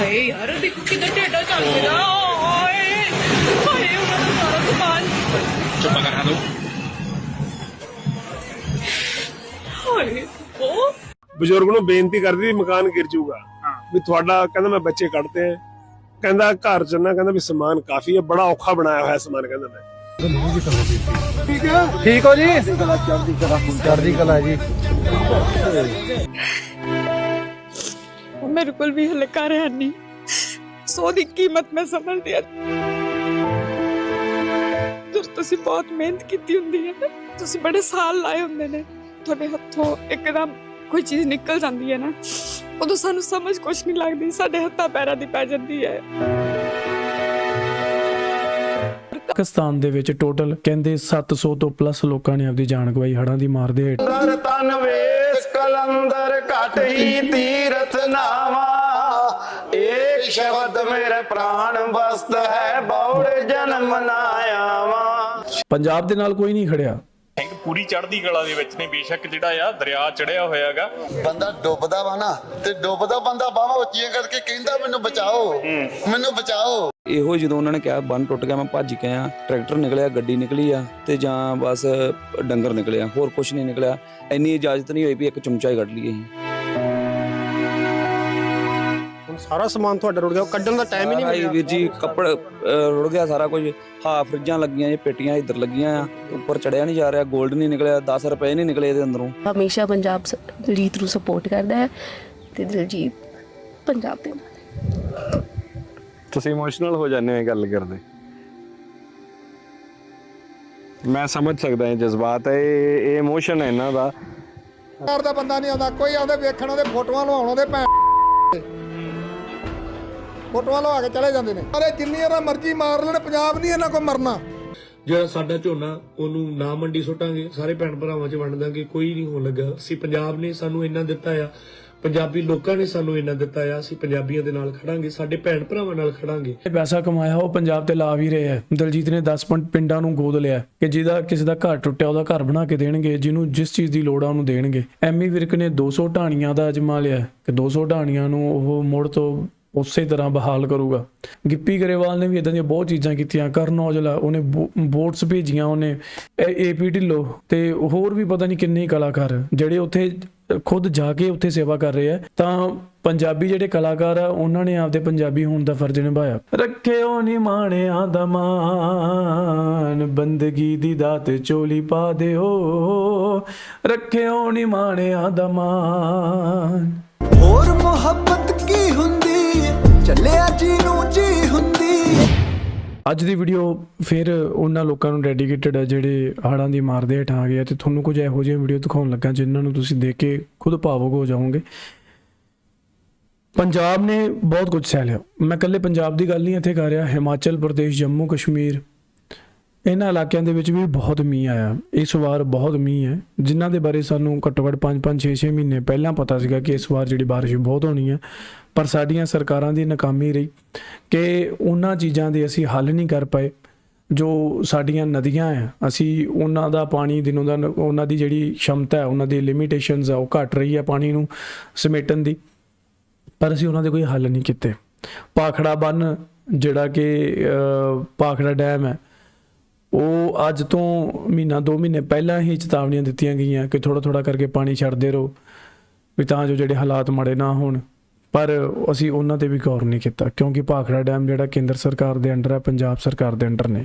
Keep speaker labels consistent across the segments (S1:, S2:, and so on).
S1: ਹਾਏ ਯਾਰ ਦੇਖੋ ਕਿੰਨਾ ਟੇਡਾ ਚੱਲ ਰਿਹਾ ਹਾਏ ਹਾਏ ਉਹਨਾਂ ਦਾ ਸਾਰਾ ਸਮਾਨ।
S2: ਚੁੱਪ ਕਰ ਦੋ
S1: ਹਾਏ ਉਹ
S3: ਬਜ਼ੁਰਗ ਨੂੰ ਬੇਨਤੀ ਕਰਦੀ ਵੀ ਮਕਾਨ ਗਿਰ ਜਾਊਗਾ। ਵੀ ਤੁਹਾਡਾ ਕਹਿੰਦਾ ਮੈਂ ਬੱਚੇ ਕੱਢਤੇ ਆ। ਕਹਿੰਦਾ ਘਰ ਚ ਨਾ ਕਹਿੰਦਾ ਵੀ ਸਮਾਨ ਕਾਫੀ ਹੈ ਬੜਾ ਔਖਾ ਬਣਾਇਆ ਹੋਇਆ ਸਮਾਨ ਕਹਿੰਦਾ ਮੈਂ।
S4: ਠੀਕ ਹੋ ਜੀ? ਚੜ੍ਹਦੀ ਕਲਾ ਜੀ।
S1: ਮੇਰੇ ਕੋਲ ਵੀ ਹਲੇ ਘਰ ਹੈ ਨਹੀਂ ਸੋ ਦੀ ਕੀਮਤ ਮੈਂ ਸਮਝਦੀ ਹਾਂ। ਜਦੋਂ ਤੁਸੀਂ ਬਹੁਤ ਮਿਹਨਤ ਕੀਤੀ ਹੁੰਦੀ ਹੈ ਨਾ। ਤੁਸੀਂ ਬੜੇ ਸਾਲ ਲਾਏ ਹੁੰਦੇ ਨੇ। ਤੁਹਾਡੇ ਹੱਥੋਂ ਇੱਕਦਮ ਕੋਈ ਚੀਜ਼ ਨਿਕਲ ਜਾਂਦੀ ਹੈ ਨਾ। ਉਦੋਂ ਸਾਨੂੰ ਸਮਝ ਕੁਝ ਨਹੀਂ ਲੱਗਦੀ। ਸਾਡੇ ਹੱਥਾਂ ਪੈਰਾਂ ਦੀ ਪੈ ਜਾਂਦੀ ਹੈ।
S5: ਪਾਕਿਸਤਾਨ ਦੇ ਵਿੱਚ ਟੋਟਲ ਕਹਿੰਦੇ 700 ਤੋਂ ਪਲੱਸ ਲੋਕਾਂ ਨੇ ਆਪਦੀ ਜਾਨ ਗਵਾਈ ਹੜਾਂ ਦੀ ਮਾਰ ਦੇ ਹੇਠ।
S6: ਦਰ ਤਨ ਵੇਸ ਕਲੰਦਰ ਘਟ ਹੀ ਨਾਵਾ ਏਕ ਸ਼ਬਦ ਮੇਰੇ ਪ੍ਰਾਣ ਵਸਤ ਹੈ ਬੌੜ ਜਨਮ ਨਾ ਆਵਾ।
S5: ਪੰਜਾਬ ਦੇ ਨਾਲ ਕੋਈ ਨਹੀਂ ਖੜਿਆ।
S2: ਸਿੰਘ ਪੂਰੀ ਚੜ੍ਹਦੀ ਕਲਾ ਦੇ ਵਿੱਚ ਨੇ ਬੇਸ਼ੱਕ ਜਿਹੜਾ ਆ ਦਰਿਆ ਚੜਿਆ ਹੋਇਆਗਾ।
S7: ਬੰਦਾ ਡੁੱਬਦਾ ਵਾ ਨਾ ਤੇ ਡੁੱਬਦਾ ਬੰਦਾ ਬਾਹਾਂ ਉੱਚੀਆਂ ਕਰਕੇ ਕਹਿੰਦਾ ਮੈਨੂੰ ਬਚਾਓ ਮੈਨੂੰ ਬਚਾਓ।
S8: ਇਹੋ ਜਦੋਂ ਉਹਨਾਂ ਨੇ ਕਿਹਾ ਬੰਨ ਟੁੱਟ ਗਿਆ ਮੈਂ ਭੱਜ ਕੇ ਆ ਟਰੈਕਟਰ ਨਿਕਲਿਆ ਗੱਡੀ ਨਿਕਲੀ ਆ ਤੇ ਜਾਂ ਬਸ ਡੰਗਰ ਨਿਕਲਿਆ ਹੋਰ ਕੁਝ ਨਹੀਂ ਨਿਕਲਿਆ। ਇੰਨੀ ਇਜਾਜ਼ਤ ਨਹੀਂ ਹੋਈ ਵੀ ਇੱਕ ਚਮਚਾ ਹੀ ਕੱਢ ਲਈਏ ਅਸੀਂ।
S3: ਹੁਣ ਸਾਰਾ ਸਮਾਨ ਤੁਹਾਡਾ ਰੁੜ ਗਿਆ ਉਹ ਕੱਢਣ ਦਾ ਟਾਈਮ ਹੀ ਨਹੀਂ ਮਿਲਿਆ।
S8: ਵੀਰ ਜੀ ਕੱਪੜ ਰੁੜ ਗਿਆ ਸਾਰਾ ਕੁਝ। ਹਾਂ ਫਰਿੱਜਾਂ ਲੱਗੀਆਂ ਇਹ ਪੇਟੀਆਂ ਇੱਧਰ ਲੱਗੀਆਂ ਆ। ਉੱਪਰ ਚੜਿਆ ਨਹੀਂ ਜਾ ਰਿਹਾ 골ਡ ਨਹੀਂ ਨਿਕਲਿਆ 10 ਰੁਪਏ ਨਹੀਂ ਨਿਕਲੇ ਇਹਦੇ ਅੰਦਰੋਂ।
S9: ਹਮੇਸ਼ਾ ਪੰਜਾਬ ਦਿਲਜੀਤ ਨੂੰ ਸਪੋਰਟ ਕਰਦਾ ਹੈ ਤੇ ਦਿਲਜੀਤ ਪੰਜਾਬ ਦੇ ਨਾਲ।
S10: ਤੁਸੀਂ ਇਮੋਸ਼ਨਲ ਹੋ ਜਾਂਦੇ ਹੋ ਇਹ ਗੱਲ ਕਰਦੇ। ਮੈਂ ਸਮਝ ਸਕਦਾ ਇਹ ਜਜ਼ਬਾਤ ਹੈ ਇਹ ਇਹ ਇਮੋਸ਼ਨ ਹੈ ਇਹਨਾਂ ਦਾ।
S4: ਘਰ ਦਾ ਬੰਦਾ ਨਹੀਂ ਆਉਂਦਾ ਕੋਈ ਆਉਂਦੇ ਵੇਖਣ ਉਹਦੇ ਫੋਟੋਆਂ ਲਵਾਉਣ ਉਹਦੇ ਭੈਣ। ਫੋਟੋਆਂ ਲਵਾ ਕੇ ਚਲੇ ਜਾਂਦੇ ਨੇ। ਅਰੇ ਜਿੰਨੀ ਇਹਨਾਂ ਮਰਜ਼ੀ ਮਾਰ ਲੈਣ ਪੰਜਾਬ ਨਹੀਂ ਇਹਨਾਂ ਕੋ ਮਰਨਾ।
S11: ਜਿਹੜਾ ਸਾਡਾ ਝੋਨਾ ਉਹਨੂੰ ਨਾ ਮੰਡੀ ਸੁੱਟਾਂਗੇ ਸਾਰੇ ਭੈਣ ਭਰਾਵਾਂ 'ਚ ਵੰਡ ਦਾਂਗੇ ਕੋਈ ਨਹੀਂ ਹੋਣ ਲੱਗਾ। ਅਸੀਂ ਪੰਜਾਬ ਨੇ ਸਾਨੂੰ ਇੰਨਾ ਦਿੱਤਾ ਆ ਪੰਜਾਬੀ ਲੋਕਾਂ ਨੇ ਸਾਨੂੰ ਇੰਨਾ ਦਿੱਤਾ ਆ ਅਸੀਂ ਪੰਜਾਬੀਆਂ ਦੇ ਨਾਲ ਖੜਾਂਗੇ ਸਾਡੇ ਭੈਣ ਭਰਾਵਾਂ ਨਾਲ ਖੜਾਂਗੇ।
S5: ਇਹ ਪੈਸਾ ਕਮਾਇਆ ਉਹ ਪੰਜਾਬ ਤੇ ਲਾ ਵੀ ਰਹੇ ਹੈ। ਦਲਜੀਤ ਨੇ 10 ਪਿੰਡ ਪਿੰਡਾਂ ਨੂੰ ਗੋਦ ਲਿਆ ਕਿ ਜਿਹਦਾ ਕਿਸੇ ਦਾ ਘਰ ਟੁੱਟਿਆ ਉਹਦਾ ਘਰ ਬਣਾ ਕੇ ਦੇਣਗੇ ਜਿਹਨੂੰ ਜਿਸ ਚੀਜ਼ ਦੀ ਲੋੜ ਆ ਉਹਨੂੰ ਦੇਣਗੇ। ਐਮੀ ਵਿਰਕ ਨੇ 200 ਢਾਣੀਆਂ ਦਾ ਅਜਮਾ ਲਿਆ ਕਿ 200 ਢਾਣੀਆਂ ਨੂੰ ਉਹ ਮੁੜ ਤੋਂ ਉਸੇ ਤਰ੍ਹਾਂ ਬਹਾਲ ਕਰੂਗਾ। ਗਿੱਪੀ ਗਰੇਵਾਲ ਨੇ ਵੀ ਇਦਾਂ ਦੀਆਂ ਬਹੁਤ ਚੀਜ਼ਾਂ ਕੀਤੀਆਂ। ਕਰਨ ਔਜਲਾ ਉਹਨੇ ਬੋਟਸ ਭੇਜੀਆਂ ਉਹਨੇ। ਏਪੀ ਢਿੱਲੋਂ ਤੇ ਹੋਰ ਵੀ ਪਤਾ ਨਹੀਂ ਕਿੰਨੇ ਕਲਾਕਾਰ ਜਿਹੜੇ ਉੱਥੇ ਖੁਦ ਜਾ ਕੇ ਉੱਥੇ ਸੇਵਾ ਕਰ ਰਹੇ ਆ। ਤਾਂ ਪੰਜਾਬੀ ਜਿਹੜੇ ਕਲਾਕਾਰ ਆ, ਉਹਨਾਂ ਨੇ ਆਪਦੇ ਪੰਜਾਬੀ ਹੋਣ ਦਾ ਫਰਜ਼ ਨਿਭਾਇਆ। ਰੱਖਿਓ ਨੀ ਮਾਣਿਆਂ ਦਾ ਮਾਨ ਬੰਦਗੀ ਦੀ ਦਾਤ ਚੋਲੀ ਪਾ ਦਿਓ। ਰੱਖਿਓ ਨੀ ਮਾਣਿਆਂ ਦਾ ਮਾਨ
S6: ਹੋਰ ਜੀ ਨੂੰ ਜੀ ਹੁੰਦੀ
S5: ਅੱਜ ਦੀ ਵੀਡੀਓ ਫਿਰ ਉਹਨਾਂ ਲੋਕਾਂ ਨੂੰ ਡੈਡੀਕੇਟਡ ਹੈ ਜਿਹੜੇ ਹੜਾਂ ਦੀ ਮਾਰ ਦੇ ਹੇਠਾਂ ਆ ਗਏ ਆ ਤੇ ਤੁਹਾਨੂੰ ਕੁਝ ਇਹੋ ਜਿਹੇ ਵੀਡੀਓ ਦਿਖਾਉਣ ਲੱਗਾ ਜਿਨ੍ਹਾਂ ਨੂੰ ਤੁਸੀਂ ਦੇਖ ਕੇ ਖੁਦ ਭਾਵੁਕ ਹੋ ਜਾਓਗੇ ਪੰਜਾਬ ਨੇ ਬਹੁਤ ਕੁਝ ਸਹਿ ਲਿਆ। ਮੈਂ ਇਕੱਲੇ ਪੰਜਾਬ ਦੀ ਗੱਲ ਨਹੀਂ ਇੱਥੇ ਕਰ ਰਿਹਾ, ਹਿਮਾਚਲ ਪ੍ਰਦੇਸ਼, ਜੰਮੂ ਕਸ਼ਮੀਰ ਇਹਨਾਂ ਇਲਾਕਿਆਂ ਦੇ ਵਿੱਚ ਵੀ ਬਹੁਤ ਮੀਂਹ ਆਇਆ। ਇਸ ਵਾਰ ਬਹੁਤ ਮੀਂਹ ਹੈ। ਜਿਨ੍ਹਾਂ ਦੇ ਬਾਰੇ ਸਾਨੂੰ ਘੱਟੋ ਘੱਟ 5-5 6-6 ਮਹੀਨੇ ਪਹਿਲਾਂ ਪਤਾ ਸੀਗਾ ਕਿ ਇਸ ਵਾਰ ਜਿਹੜੀ ਬਾਰਿਸ਼ ਬਹੁਤ ਹੋਣੀ ਹੈ। ਪਰ ਸਾਡੀਆਂ ਸਰਕਾਰਾਂ ਦੀ ਨਾਕਾਮੀ ਰਹੀ ਕਿ ਉਹਨਾਂ ਚੀਜ਼ਾਂ ਦੇ ਅਸੀਂ ਹੱਲ ਨਹੀਂ ਕਰ ਪਾਏ। ਜੋ ਸਾਡੀਆਂ ਨਦੀਆਂ ਆ ਅਸੀਂ ਉਹਨਾਂ ਦਾ ਪਾਣੀ ਦਿਨੋਂ ਦਿਨ ਉਹਨਾਂ ਦੀ ਜਿਹੜੀ ਸ਼ਮਤਾ ਹੈ ਉਹਨਾਂ ਦੀ ਲਿਮਿਟੇਸ਼ਨਸ ਆ ਉਹ ਘਟ ਰਹੀ ਹੈ ਪਾਣੀ ਨੂੰ ਸਮੇਟਣ ਦੀ। ਪਰ ਅਸੀਂ ਉਹਨਾਂ ਦੇ ਕੋਈ ਹੱਲ ਨਹੀਂ ਕੀਤੇ। ਪਾਖੜਾ ਬੰਨ ਜਿਹੜਾ ਕਿ ਅਹ, ਪਾਖੜਾ ਡੈਮ ਹੈ ਉਹ ਅੱਜ ਤੋਂ ਮਹੀਨਾ 2 ਮਹੀਨੇ ਪਹਿਲਾਂ ਹੀ ਚੇਤਾਵਨੀਆਂ ਦਿੱਤੀਆਂ ਗਈਆਂ ਕਿ ਥੋੜਾ ਥੋੜਾ ਕਰਕੇ ਪਾਣੀ ਛੱਡਦੇ ਰਹੋ, ਵੀ ਤਾਂ ਜੋ ਜਿਹੜੇ ਹਾਲਾਤ ਮਾੜੇ ਨਾ ਹੋਣ। ਪਰ ਅਸੀਂ ਉਹਨਾਂ ਤੇ ਵੀ ਗੌਰ ਨਹੀਂ ਕੀਤਾ, ਕਿਉਂਕਿ ਭਾਖੜਾ ਡੈਮ ਜਿਹੜਾ ਕੇਂਦਰ ਸਰਕਾਰ ਦੇ ਅੰਡਰ ਹੈ, ਪੰਜਾਬ ਸਰਕਾਰ ਦੇ ਅੰਡਰ ਨੇ।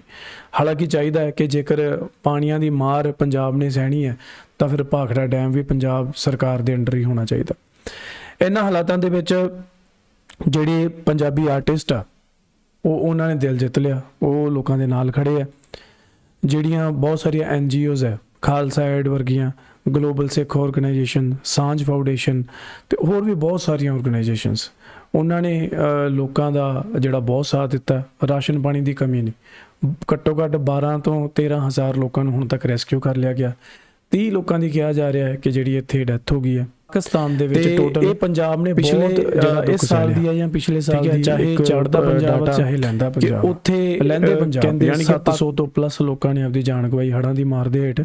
S5: ਹਾਲਾਂਕਿ ਚਾਹੀਦਾ ਹੈ ਕਿ ਜੇਕਰ ਪਾਣੀਆਂ ਦੀ ਮਾਰ ਪੰਜਾਬ ਨੇ ਸਹਿਣੀ ਹੈ, ਤਾਂ ਫਿਰ ਭਾਖੜਾ ਡੈਮ ਵੀ ਪੰਜਾਬ ਸਰਕਾਰ ਦੇ ਅੰਡਰ ਹੀ ਹੋਣਾ ਚਾਹੀਦਾ। ਇਹਨਾਂ ਹਾਲਾਤਾਂ ਦੇ ਵਿੱਚ ਜਿਹੜੇ ਪੰਜਾਬੀ ਆਰਟਿਸਟ ਆ, ਉਹ ਉਹਨਾਂ ਨੇ ਦਿਲ ਜਿੱਤ ਲਿਆ, ਉਹ ਲੋਕਾਂ ਦੇ ਨਾਲ ਖੜੇ ਆ। ਜਿਹੜੀਆਂ ਬਹੁਤ ਸਾਰੀਆਂ ਐਨ ਜੀਓਜ਼ ਹੈ, ਖਾਲਸਾ ਐਡ ਵਰਗੀਆਂ, global Sikh organisation Saanjh foundation ਤੇ ਹੋਰ ਵੀ ਬਹੁਤ ਸਾਰੀਆਂ ਆਰਗੇਨਾਈਜੇਸ਼ਨਸ ਉਹਨਾਂ ਨੇ ਲੋਕਾਂ ਦਾ ਜਿਹੜਾ ਬਹੁਤ ਸਾਥ ਦਿੱਤਾ, ਰਾਸ਼ਨ ਪਾਣੀ ਦੀ ਕਮੀ ਨਹੀਂ। ਘੱਟੋ ਘੱਟ 12 ਤੋਂ 13 ਹਜ਼ਾਰ ਲੋਕਾਂ ਨੂੰ ਹੁਣ ਤੱਕ ਰੈਸਕਿਊ ਕਰ ਲਿਆ ਗਿਆ। 30 ਲੋਕਾਂ ਦੀ ਕਿਹਾ ਜਾ ਰਿਹਾ ਹੈ ਕਿ ਜਿਹੜੀ ਇੱਥੇ ਡੈਥ ਹੋ ਗਈ ਹੈ ਪਾਕਿਸਤਾਨ ਦੇ ਵਿੱਚ ਟੋਟਲ ਇਹ ਪੰਜਾਬ ਨੇ ਪਿਛਲੇ ਇਸ ਸਾਲ ਦੀ ਹੈ ਜਾਂ ਪਿਛਲੇ ਸਾਲ ਦੀ ਚਾਹੇ ਚੜਦਾ ਪੰਜਾਬ ਚਾਹੇ ਲੈਂਦਾ ਪੰਜਾਬ। ਉੱਥੇ ਲੈਂਦੇ ਪੰਜਾਬ ਯਾਨੀ ਕਿ 700 ਤੋਂ ਪਲੱਸ ਲੋਕਾਂ ਨੇ ਆਪਦੀ ਜਾਨ ਗਵਾਈ ਹੜਾਂ ਦੀ ਮਾਰ ਦੇ ਹੇਠ।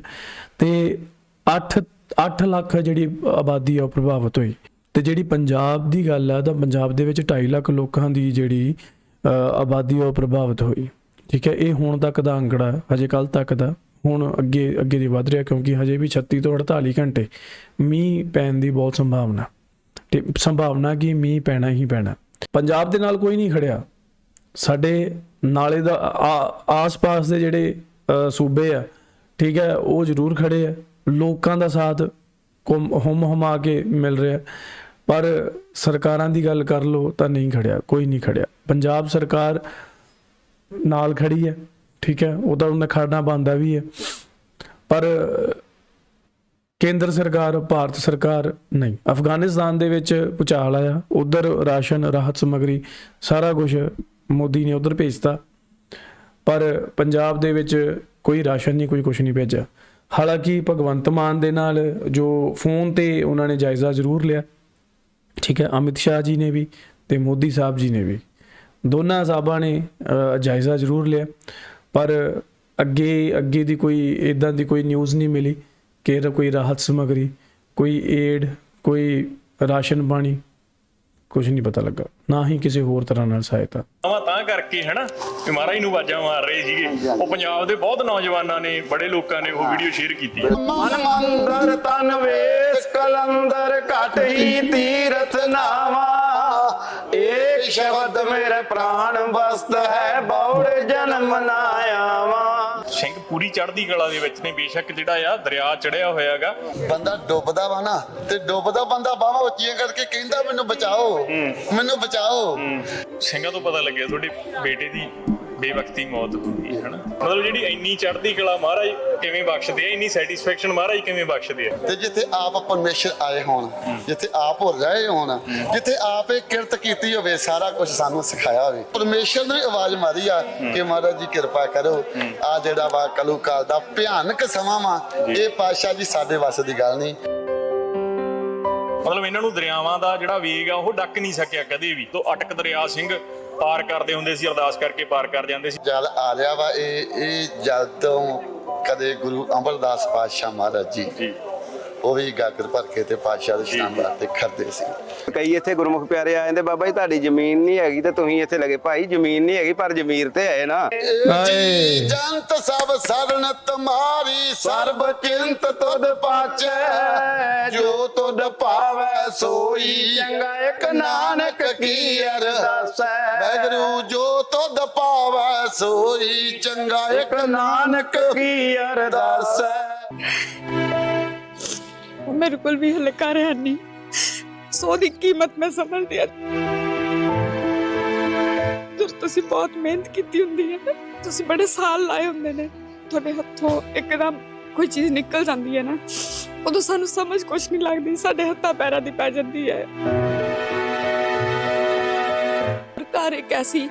S5: ਤੇ 8 8 ਲੱਖ ਜਿਹੜੀ ਆਬਾਦੀ ਆ ਪ੍ਰਭਾਵਿਤ ਹੋਈ। ਤੇ ਜਿਹੜੀ ਪੰਜਾਬ ਦੀ ਗੱਲ ਆ ਤਾਂ ਪੰਜਾਬ ਦੇ ਵਿੱਚ 2.5 ਲੱਖ ਲੋਕਾਂ ਦੀ ਜਿਹੜੀ ਆਬਾਦੀ ਉਹ ਪ੍ਰਭਾਵਿਤ ਹੋਈ। ਠੀਕ ਹੈ ਇਹ ਹੁਣ ਤੱਕ ਦਾ ਅੰਕੜਾ ਹੈ, ਹਜੇ ਕੱਲ ਤੱਕ ਦਾ। ਹੁਣ ਅੱਗੇ ਅੱਗੇ ਦੀ ਵੱਧ ਰਿਹਾ ਕਿਉਂਕਿ ਹਜੇ ਵੀ 36 ਤੋਂ 48 ਘੰਟੇ ਮੀਂਹ ਪੈਣ ਦੀ ਬਹੁਤ ਸੰਭਾਵਨਾ। ਤੇ ਸੰਭਾਵਨਾ ਕਿ? ਮੀਂਹ ਪੈਣਾ ਹੀ ਪੈਣਾ। ਪੰਜਾਬ ਦੇ ਨਾਲ ਕੋਈ ਨਹੀਂ ਖੜਿਆ। ਸਾਡੇ ਨਾਲੇ ਦਾ ਆਸ-ਪਾਸ ਦੇ ਜਿਹੜੇ ਸੂਬੇ ਆ, ਠੀਕ ਹੈ, ਉਹ ਜ਼ਰੂਰ ਖੜੇ ਆ। ਲੋਕਾਂ ਦਾ ਸਾਥ ਕੁਮ- ਹੁਮ ਹੁਮਾ ਕੇ ਮਿਲ ਰਿਹਾ। ਪਰ ਸਰਕਾਰਾਂ ਦੀ ਗੱਲ ਕਰ ਲੋ ਤਾਂ ਨਹੀਂ ਖੜਿਆ, ਕੋਈ ਨਹੀਂ ਖੜਿਆ। ਪੰਜਾਬ ਸਰਕਾਰ ਨਾਲ ਖੜੀ ਹੈ। ਠੀਕ ਹੈ, ਉਹਦਾ ਉਹਨਾਂ ਖੜਨਾ ਬੰਦਾ ਵੀ ਹੈ। ਪਰ ਕੇਂਦਰ ਸਰਕਾਰ, ਭਾਰਤ ਸਰਕਾਰ ਨਹੀਂ। ਅਫਗਾਨਿਸਤਾਨ ਦੇ ਵਿੱਚ ਭੁਚਾਲ ਆਇਆ, ਉਧਰ ਰਾਸ਼ਨ, ਰਾਹਤ ਸਮਗਰੀ, ਸਾਰਾ ਕੁਝ ਮੋਦੀ ਨੇ ਉਧਰ ਭੇਜਤਾ। ਪਰ ਪੰਜਾਬ ਦੇ ਵਿੱਚ ਕੋਈ ਰਾਸ਼ਨ ਨਹੀਂ, ਕੋਈ ਕੁਝ ਨਹੀਂ ਭੇਜਿਆ। ਹਾਲਾਂਕਿ ਭਗਵੰਤ ਮਾਨ ਦੇ ਨਾਲ ਜੋ ਫੋਨ ਤੇ ਉਹਨਾਂ ਨੇ ਜਾਇਜ਼ਾ ਜ਼ਰੂਰ ਲਿਆ। ਠੀਕ ਹੈ, ਅਮਿਤ ਸ਼ਾਹ ਜੀ ਨੇ ਵੀ ਤੇ ਮੋਦੀ ਸਾਹਿਬ ਜੀ ਨੇ ਵੀ। ਦੋਨਾਂ ਸਾਹਿਬਾਂ ਨੇ ਜਾਇਜ਼ਾ ਜ਼ਰੂਰ ਲਿਆ। ਪਰ ਅੱਗੇ ਅੱਗੇ ਦੀ ਕੋਈ ਇਦਾਂ ਦੀ ਕੋਈ ਨਿਊਜ਼ ਨਹੀਂ ਮਿਲੀ ਕਿ ਇਹਦਾ ਕੋਈ ਰਾਹਤ ਸਮਗਰੀ ਕੋਈ ਏਡ ਕੋਈ ਰਾਸ਼ਨ ਪਾਣੀ ਕੁਝ ਨਹੀਂ ਪਤਾ ਲੱਗਾ। ਨਾ ਹੀ ਕਿਸੇ ਹੋਰ ਤਰ੍ਹਾਂ ਨਾਲ ਸਹਾਇਤਾ।
S2: ਆਵਾਂ ਤਾਂ ਕਰਕੇ ਹਨਾ? ਕਿ ਮਹਾਰਾਜ ਨੂੰ ਆਵਾਜ਼ਾਂ ਮਾਰ ਰਹੇ ਸੀਗੇ। ਉਹ ਪੰਜਾਬ ਦੇ ਬਹੁਤ ਨੌਜਵਾਨਾਂ ਨੇ ਬੜੇ ਲੋਕਾਂ ਨੇ ਉਹ ਵੀਡੀਓ ਸ਼ੇਅਰ ਕੀਤੀ ਹੈ।
S6: ਮਨ ਮੰਦਰ ਤਨ ਵੇਸ ਕਲੰਦਰ ਘਟ ਹੀ ਤੀਰਥ ਨਾਵਾ। ਏਕ ਸ਼ਬਦ ਮੇਰੇ ਪ੍ਰਾਣ ਵਸਤ ਹੈ ਬੌੜ ਜਨਮ ਨਾ ਆਵਾ।
S2: ਸਿੰਘ ਪੂਰੀ ਚੜ੍ਹਦੀ ਕਲਾ ਦੇ ਵਿੱਚ ਨੇ ਬੇਸ਼ੱਕ ਜਿਹੜਾ ਆ ਦਰਿਆ ਚੜਿਆ ਹੋਇਆਗਾ।
S7: ਬੰਦਾ ਡੁੱਬਦਾ ਵਾ ਨਾ ਤੇ ਡੁੱਬਦਾ ਬੰਦਾ ਬਾਹਾਂ ਉੱਚੀਆਂ ਕਰਕੇ ਕਹਿੰਦਾ ਮੈਨੂੰ ਬਚਾਓ ਮੈਨੂੰ ਬਚਾਓ।
S2: ਸਿੰਘਾਂ ਤੋਂ ਪਤਾ ਲੱਗਿਆ ਤੁਹਾਡੇ ਬੇਟੇ ਦੀ ਬੇਵਕਤੀ ਮੌਤ ਹੋ ਗਈ ਹੈ ਹਨਾ? ਮਤਲਬ ਜਿਹੜੀ ਇੰਨੀ ਚੜ੍ਹਦੀ ਕਲਾ ਮਹਾਰਾਜ ਕਿਵੇਂ ਬਖਸ਼ਦੇ ਆ ਇੰਨੀ ਸੈਟੀਸਫੈਕਸ਼ਨ ਮਹਾਰਾਜ ਕਿਵੇਂ ਬਖਸ਼ਦੇ ਆ
S7: ਤੇ ਜਿੱਥੇ ਆਪ ਪਰਮੇਸ਼ਰ ਆਏ ਹੋਣ ਜਿੱਥੇ ਆਪ ਹੋ ਰਹੇ ਹੋਣ ਜਿੱਥੇ ਆਪ ਇਹ ਕਿਰਤ ਕੀਤੀ ਹੋਵੇ ਸਾਰਾ ਕੁਝ ਸਾਨੂੰ ਸਿਖਾਇਆ ਹੋਵੇ। ਪਰਮੇਸ਼ਰ ਨੇ ਆਵਾਜ਼ ਮਾਰੀ ਆ ਕਿ ਮਹਾਰਾਜ ਜੀ ਕਿਰਪਾ ਕਰੋ। ਆ ਜਿਹੜਾ ਵਾ ਕਲੂ ਕਾਲ ਦਾ ਭਿਆਨਕ ਸਮਾਂ ਵਾ ਇਹ ਪਾਤਸ਼ਾਹ ਜੀ ਸਾਡੇ ਵੱਸ ਦੀ ਗੱਲ ਨਹੀਂ।
S2: ਮਤਲਬ ਇਹਨਾਂ ਨੂੰ ਦਰਿਆਵਾਂ ਦਾ ਜਿਹੜਾ ਵੇਗ ਆ ਉਹ ਡੱਕ ਨਹੀਂ ਸਕਿਆ ਕਦੇ ਵੀ। ਤੋਂ ਅਟਕ ਦਰਿਆ ਸਿੰਘ ਪਾਰ ਕਰਦੇ ਹੁੰਦੇ ਸੀ ਅਰਦਾਸ ਕਰਕੇ ਪਾਰ ਕਰ ਜਾਂਦੇ ਸੀ।
S7: ਜਲ ਆ ਰਿਹਾ ਵਾ ਇਹ ਇਹ ਜਲ ਤੋਂ ਕਦੇ ਗੁਰੂ ਅਮਰਦਾਸ ਪਾਤਸ਼ਾਹ ਮਹਾਰਾਜ ਜੀ
S2: ਜੀ।
S7: ਉਹ ਵੀ ਗਾਗਰ ਭਰ ਕੇ ਤੇ ਪਾਤਸ਼ਾਹ ਦੇ ਇਸ਼ਨਾਨ ਵਾਸਤੇ ਖੜਦੇ ਸੀ।
S6: ਕਈ ਇੱਥੇ ਗੁਰਮੁਖ ਪਿਆਰੇ ਆ ਜਾਂਦੇ ਬਾਬਾ ਜੀ ਤੁਹਾਡੀ ਜ਼ਮੀਨ ਨਹੀਂ ਹੈਗੀ ਤੇ ਤੁਸੀਂ ਇੱਥੇ ਲੱਗੇ। ਭਾਈ ਜ਼ਮੀਨ ਨਹੀਂ ਹੈਗੀ ਪਰ ਜ਼ਮੀਰ ਤੇ ਆਏ ਨਾ।
S7: ਜੀ ਜੰਤ ਸਭ ਸਰਨ ਤੁਮਾਰੀ ਸਰਬ ਚਿੰਤ ਤੁਧ ਪਾਚੈ। ਜੋ ਤੁਧ ਭਾਵੈ ਸੋਈ
S6: ਚੰਗਾ ਇੱਕ ਨਾਨਕ ਕੀ ਅਰਦਾਸੈ।
S7: ਵੈਗਰੂ ਜੋ ਤੁਧ ਭਾਵੈ ਸੋਈ ਚੰਗਾ ਇੱਕ
S6: ਇੱਕ ਨਾਨਕ ਕੀ ਅਰਦਾਸੈ।
S1: ਮੇਰੇ ਕੋਲ ਵੀ ਹਲੇ ਘਰ ਹੈ ਨਹੀਂ ਸੋ ਦੀ ਕੀਮਤ ਮੈਂ ਸਮਝਦੀ ਹਾਂ ਤੁਸੀਂ ਤੁਸੀਂ ਬਹੁਤ ਮਿਹਨਤ ਕੀਤੀ ਹੁੰਦੀ ਹੈ ਤੁਸੀਂ ਬੜੇ ਸਾਲ ਲਾਏ ਹੁੰਦੇ ਨੇ ਤੁਹਾਡੇ ਹੱਥੋਂ ਇੱਕਦਮ ਕੋਈ ਚੀਜ਼ ਨਿਕਲ ਜਾਂਦੀ ਹੈ ਨਾ ਉਦੋਂ ਸਾਨੂੰ ਸਮਝ ਕੁਝ ਨਹੀਂ ਲੱਗਦੀ ਸਾਡੇ ਹੱਥਾਂ ਪੈਰਾਂ ਦੀ ਪੈ ਜਾਂਦੀ ਹੈ ਘਰ ਇੱਕ ਐਸੀ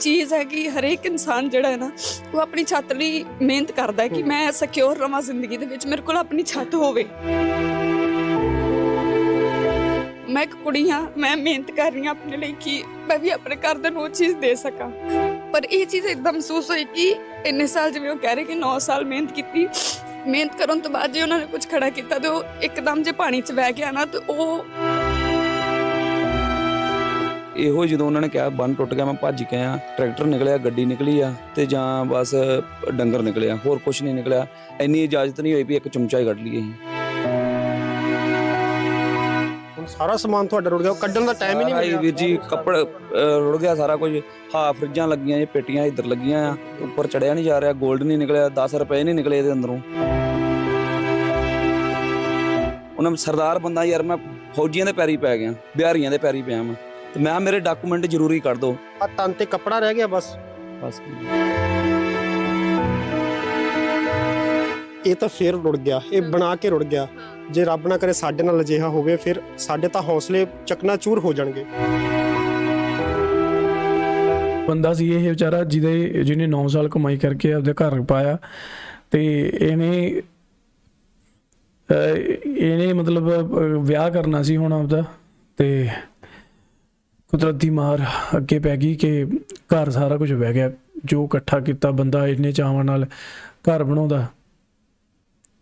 S1: ਚੀਜ਼ ਹੈ ਕਿ ਹਰੇਕ ਇਨਸਾਨ ਜਿਹੜਾ ਹੈ ਨਾ ਉਹ ਆਪਣੀ ਛੱਤ ਲਈ ਮਿਹਨਤ ਕਰਦਾ ਹੈ ਕਿ ਮੈਂ ਸਿਕਿਉਰ ਰਵਾਂ ਜ਼ਿੰਦਗੀ ਦੇ ਵਿੱਚ ਮੇਰੇ ਕੋਲ ਆਪਣੀ ਛੱਤ ਹੋਵੇ। ਮੈਂ ਇੱਕ ਕੁੜੀ ਹਾਂ ਮੈਂ ਮਿਹਨਤ ਕਰ ਰਹੀ ਹਾਂ ਆਪਣੇ ਲਈ ਕਿ ਮੈਂ ਵੀ ਆਪਣੇ ਘਰਦਿਆਂ ਨੂੰ ਉਹ ਚੀਜ਼ ਦੇ ਸਕਾਂ। ਪਰ ਇਹ ਚੀਜ਼ ਇੱਕਦਮ ਮਹਿਸੂਸ ਹੋਈ ਕਿ ਇੰਨੇ ਸਾਲ ਜਿਵੇਂ ਉਹ ਕਹਿ ਰਹੇ ਕਿ 9 ਸਾਲ ਮਿਹਨਤ ਕੀਤੀ ਮਿਹਨਤ ਕਰਨ ਤੋਂ ਬਾਅਦ ਜੇ ਉਹਨਾਂ ਨੇ ਕੁਝ ਖੜਾ ਕੀਤਾ ਤੇ ਉਹ ਇੱਕਦਮ ਜੇ ਪਾਣੀ 'ਚ ਵਹਿ ਗਿਆ ਨਾ ਤੇ ਉਹ
S8: ਇਹੋ ਜਦੋਂ ਉਹਨਾਂ ਨੇ ਕਿਹਾ ਬੰਨ ਟੁੱਟ ਗਿਆ ਮੈਂ ਭੱਜ ਕੇ ਆਇਆ ਟਰੈਕਟਰ ਨਿਕਲਿਆ ਗੱਡੀ ਨਿਕਲੀ ਆ ਤੇ ਜਾਂ ਬਸ ਡੰਗਰ ਨਿਕਲਿਆ ਹੋਰ ਕੁਝ ਨਹੀਂ ਨਿਕਲਿਆ। ਇੰਨੀ ਇਜਾਜ਼ਤ ਨਹੀਂ ਹੋਈ ਵੀ ਇੱਕ ਚਮਚਾ ਹੀ ਕੱਢ ਲਈਏ ਅਸੀਂ।
S12: ਹੁਣ ਸਾਰਾ ਸਮਾਨ ਤੁਹਾਡਾ ਰੁੜ ਗਿਆ ਉਹ ਕੱਢਣ ਦਾ ਟਾਈਮ ਹੀ ਨਹੀਂ ਮਿਲਿਆ।
S8: ਵੀਰ ਜੀ ਕੱਪੜ ਅਹ, ਰੁੜ ਗਿਆ ਸਾਰਾ ਕੁਝ। ਹਾਂ ਫਰਿੱਜਾਂ ਲੱਗੀਆਂ ਜੇ ਪੇਟੀਆਂ ਇੱਧਰ ਲੱਗੀਆਂ ਆ ਉੱਪਰ ਚੜਿਆ ਨਹੀਂ ਜਾ ਰਿਹਾ 골ਡ ਨਹੀਂ ਨਿਕਲਿਆ 10 ਰੁਪਏ ਨਹੀਂ ਨਿਕਲੇ ਇਹਦੇ ਅੰਦਰੋਂ। ਉਹਨਾਂ ਸਰਦਾਰ ਬੰਦਾ ਯਾਰ ਮੈਂ ਫੌਜੀਆਂ ਦੇ ਪੈਰੀ ਪੈ ਗਿਆ ਬਿਹਾਰੀਆਂ ਦੇ ਪੈਰੀ ਪਿਆ ਮੈਂ। ਤੇ ਮੈਂ ਕਿਹਾ ਮੇਰੇ ਡਾਕੂਮੈਂਟ ਜ਼ਰੂਰੀ ਕੱਢ ਦਿਓ
S12: ਆ ਤਨ ਤੇ ਕੱਪੜਾ ਰਹਿ ਗਿਆ ਬਸ।
S8: ਬਸ
S12: ਇਹ ਤਾਂ ਫੇਰ ਰੁੜ ਗਿਆ। ਇਹ ਬਣਾ ਕੇ ਰੁੜ ਗਿਆ। ਜੇ ਰੱਬ ਨਾ ਕਰੇ ਸਾਡੇ ਨਾਲ ਅਜਿਹਾ ਹੋਵੇ ਫਿਰ ਸਾਡੇ ਤਾਂ ਹੌਸਲੇ ਚਕਨਾਚੂਰ ਹੋ ਜਾਣਗੇ।
S5: ਬੰਦਾ ਸੀ ਇਹ ਵਿਚਾਰਾ ਜਿਹਦੇ ਜਿਹਨੇ 9 ਸਾਲ ਕਮਾਈ ਕਰਕੇ ਆਪਦੇ ਘਰ ਪਾਇਆ ਤੇ ਇਹਨੇ ਅਹ, ਇਹਨੇ ਮਤਲਬ ਅਹ, ਵਿਆਹ ਕਰਨਾ ਸੀ ਹੁਣ ਆਪਦਾ ਤੇ ਕੁਦਰਤੀ ਮਾਰ ਅੱਗੇ ਪੈ ਗਈ ਕਿ ਘਰ ਸਾਰਾ ਕੁਝ ਵਹਿ ਗਿਆ। ਜੋ ਇਕੱਠਾ ਕੀਤਾ ਬੰਦਾ ਇੰਨੇ ਚਾਵਾਂ ਨਾਲ ਘਰ ਬਣਾਉਂਦਾ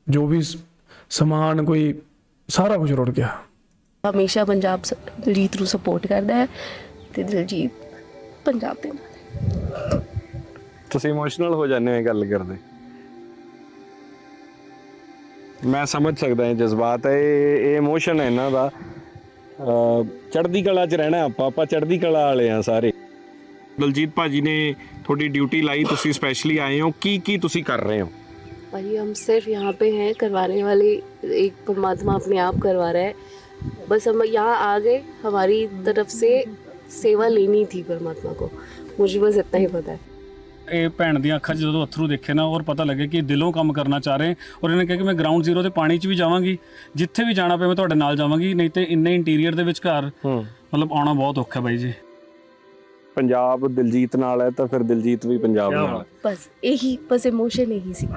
S5: ਜੋ ਵੀ ਸਮਾਨ ਕੋਈ ਸਾਰਾ ਕੁਝ ਰੁੜ ਗਿਆ।
S9: ਹਮੇਸ਼ਾ ਪੰਜਾਬ ਦਿਲਜੀਤ ਨੂੰ ਸਪੋਰਟ ਕਰਦਾ ਹੈ ਤੇ ਦਿਲਜੀਤ ਪੰਜਾਬ ਦੇ ਨਾਲ।
S10: ਤੁਸੀਂ ਇਮੋਸ਼ਨਲ ਹੋ ਜਾਂਦੇ ਹੋ ਇਹ ਗੱਲ ਕਰਦੇ। ਮੈਂ ਸਮਝ ਸਕਦਾ ਇਹ ਜਜ਼ਬਾਤ ਹੈ ਇਹ ਇਹ ਇਮੋਸ਼ਨ ਹੈ ਇਹਨਾਂ ਦਾ। ਚੜ੍ਹਦੀ ਕਲਾ 'ਚ ਰਹਿਣਾ ਆਪਾਂ ਆਪਾਂ ਚੜ੍ਹਦੀ ਕਲਾ ਵਾਲੇ ਆ ਸਾਰੇ ਦਲਜੀਤ ਭਾਜੀ ਨੇ ਤੁਹਾਡੀ ਡਿਊਟੀ ਲਾਈ ਤੁਸੀਂ ਸਪੈਸ਼ਲੀ ਆਏ ਹੋ ਕੀ ਕੀ ਤੁਸੀਂ ਕਰ ਰਹੇ ਹੋ
S9: भाई हम सिर्फ यहाँ पे हैं करवाने वाले एक परमात्मा अपने आप करवा रहा है बस हम यहाँ आ गए हमारी तरफ से सेवा लेनी थी परमात्मा को मुझे बस इतना ही पता है
S11: ਇਹ ਭੈਣ ਦੀਆਂ ਅੱਖਾਂ 'ਚ ਜਦੋਂ ਅਥਰੂ ਦੇਖੇ ਨਾ ਔਰ ਪਤਾ ਲੱਗੇ ਕਿ ਦਿਲੋਂ ਕੰਮ ਕਰਨਾ ਚਾਹ ਰਹੇ ਔਰ ਇਹਨੇ ਕਿਹਾ ਕਿ ਮੈਂ ਗਰਾਊਂਡ ਜ਼ੀਰੋ ਤੇ ਪਾਣੀ 'ਚ ਵੀ ਜਾਵਾਂਗੀ ਜਿੱਥੇ ਵੀ ਜਾਣਾ ਪਏ ਮੈਂ ਤੁਹਾਡੇ ਨਾਲ ਜਾਵਾਂਗੀ ਨਹੀਂ ਤੇ ਇੰਨੇ ਇੰਟੀਰੀਅਰ ਦੇ ਵਿੱਚ ਘਰ
S10: ਹੂੰ।
S11: ਮਤਲਬ ਆਉਣਾ ਬਹੁਤ ਔਖਾ ਬਾਈ ਜੀ।
S10: ਪੰਜਾਬ ਦਿਲਜੀਤ ਨਾਲ ਹੈ ਤਾਂ ਫਿਰ ਦਿਲਜੀਤ ਵੀ ਪੰਜਾਬ ਨਾਲ ਹੈ।
S9: ਬਸ ਇਹੀ ਬਸ ਇਮੋਸ਼ਨ ਇਹੀ ਸੀ।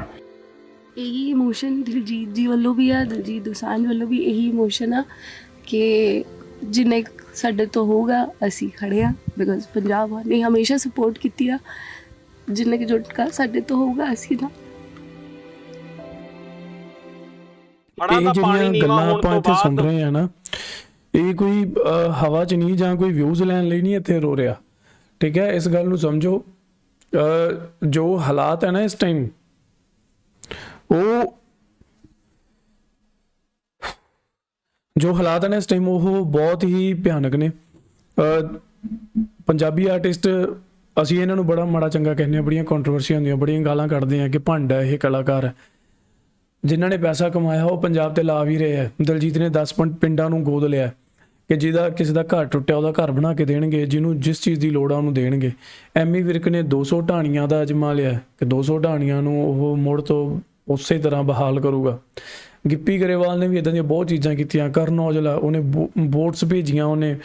S9: ਇਹੀ ਇਮੋਸ਼ਨ ਦਿਲਜੀਤ ਜੀ ਵੱਲੋਂ ਵੀ ਆ ਦਿਲਜੀਤ ਦੋਸਾਂਝ ਵੱਲੋਂ ਵੀ ਇਹੀ ਇਮੋਸ਼ਨ ਆ ਕਿ ਜਿੰਨੇ ਸਾਡੇ ਤੋਂ ਹੋਊਗਾ ਅਸੀਂ ਖੜੇ ਆ ਬਿਕਾਜ਼ ਪੰਜਾਬ ਨੇ ਹਮੇਸ਼ਾ ਸਪੋਰਟ ਕੀਤੀ ਆ। ਜਿੰਨੇ ਕਿ ਜੁਟਕਾ ਸਾਡੇ ਤੋਂ ਹੋਊਗਾ ਅਸੀਂ ਨਾ।
S5: ਇਹ ਜਿਹੜੀਆਂ ਗੱਲਾਂ ਆਪਾਂ ਇੱਥੇ ਸੁਣ ਰਹੇ ਆ ਨਾ ਇਹ ਕੋਈ ਅਹ, ਹਵਾ 'ਚ ਨਹੀਂ ਜਾਂ ਕੋਈ ਵਿਊਜ਼ ਲੈਣ ਲਈ ਨਹੀਂ ਇੱਥੇ ਰੋ ਰਿਹਾ। ਠੀਕ ਹੈ ਇਸ ਗੱਲ ਨੂੰ ਸਮਝੋ। ਅਹ, ਜੋ ਹਾਲਾਤ ਹੈ ਨਾ ਇਸ ਟਾਈਮ ਉਹ ਜੋ ਹਾਲਾਤ ਨੇ ਇਸ ਟਾਈਮ ਉਹ ਬਹੁਤ ਹੀ ਭਿਆਨਕ ਨੇ। ਅਹ, ਪੰਜਾਬੀ ਆਰਟਿਸਟ ਅਸੀਂ ਇਹਨਾਂ ਨੂੰ ਬੜਾ ਮਾੜਾ ਚੰਗਾ ਕਹਿੰਦੇ ਆ ਬੜੀਆਂ ਕੰਟਰੋਵਰਸੀਆਂ ਹੁੰਦੀਆਂ, ਬੜੀਆਂ ਗਾਲਾਂ ਕੱਢਦੇ ਆ ਕਿ ਭੰਡ ਹੈ ਇਹ ਕਲਾਕਾਰ। ਹੈ ਜਿਨ੍ਹਾਂ ਨੇ ਪੈਸਾ ਕਮਾਇਆ, ਉਹ ਪੰਜਾਬ ਤੇ ਲਾ ਵੀ ਰਹੇ ਆ ਦਲਜੀਤ ਨੇ 10 ਪਿੰ- ਪਿੰਡਾਂ ਨੂੰ ਗੋਦ ਲਿਆ। ਕਿ ਜਿਹਦਾ, ਕਿਸੇ ਦਾ ਘਰ ਟੁੱਟਿਆ, ਉਹਦਾ ਘਰ ਬਣਾ ਕੇ ਦੇਣਗੇ, ਜਿਹਨੂੰ ਜਿਸ ਚੀਜ਼ ਦੀ ਲੋੜ ਆ ਉਹਨੂੰ ਦੇਣਗੇ। ਐਮੀ ਵਿਰਕ ਨੇ 200 ਢਾਣੀਆਂ ਦਾ ਅਜਮਾ ਲਿਆ ਕਿ 200 ਢਾਣੀਆਂ ਨੂੰ ਉਹ ਮੁੜ ਤੋਂ ਉਸੇ ਤਰ੍ਹਾਂ ਬਹਾਲ ਕਰੂਗਾ। ਗਿੱਪੀ ਗਰੇਵਾਲ ਨੇ ਵੀ ਇਦਾਂ ਦੀਆਂ ਬਹੁਤ ਚੀਜ਼ਾਂ ਕੀਤੀਆਂ। ਕਰਨ ਔਜਲਾ ਉਹਨੇ ਬੋਟਸ ਭੇਜੀਆਂ ਉਹਨੇ।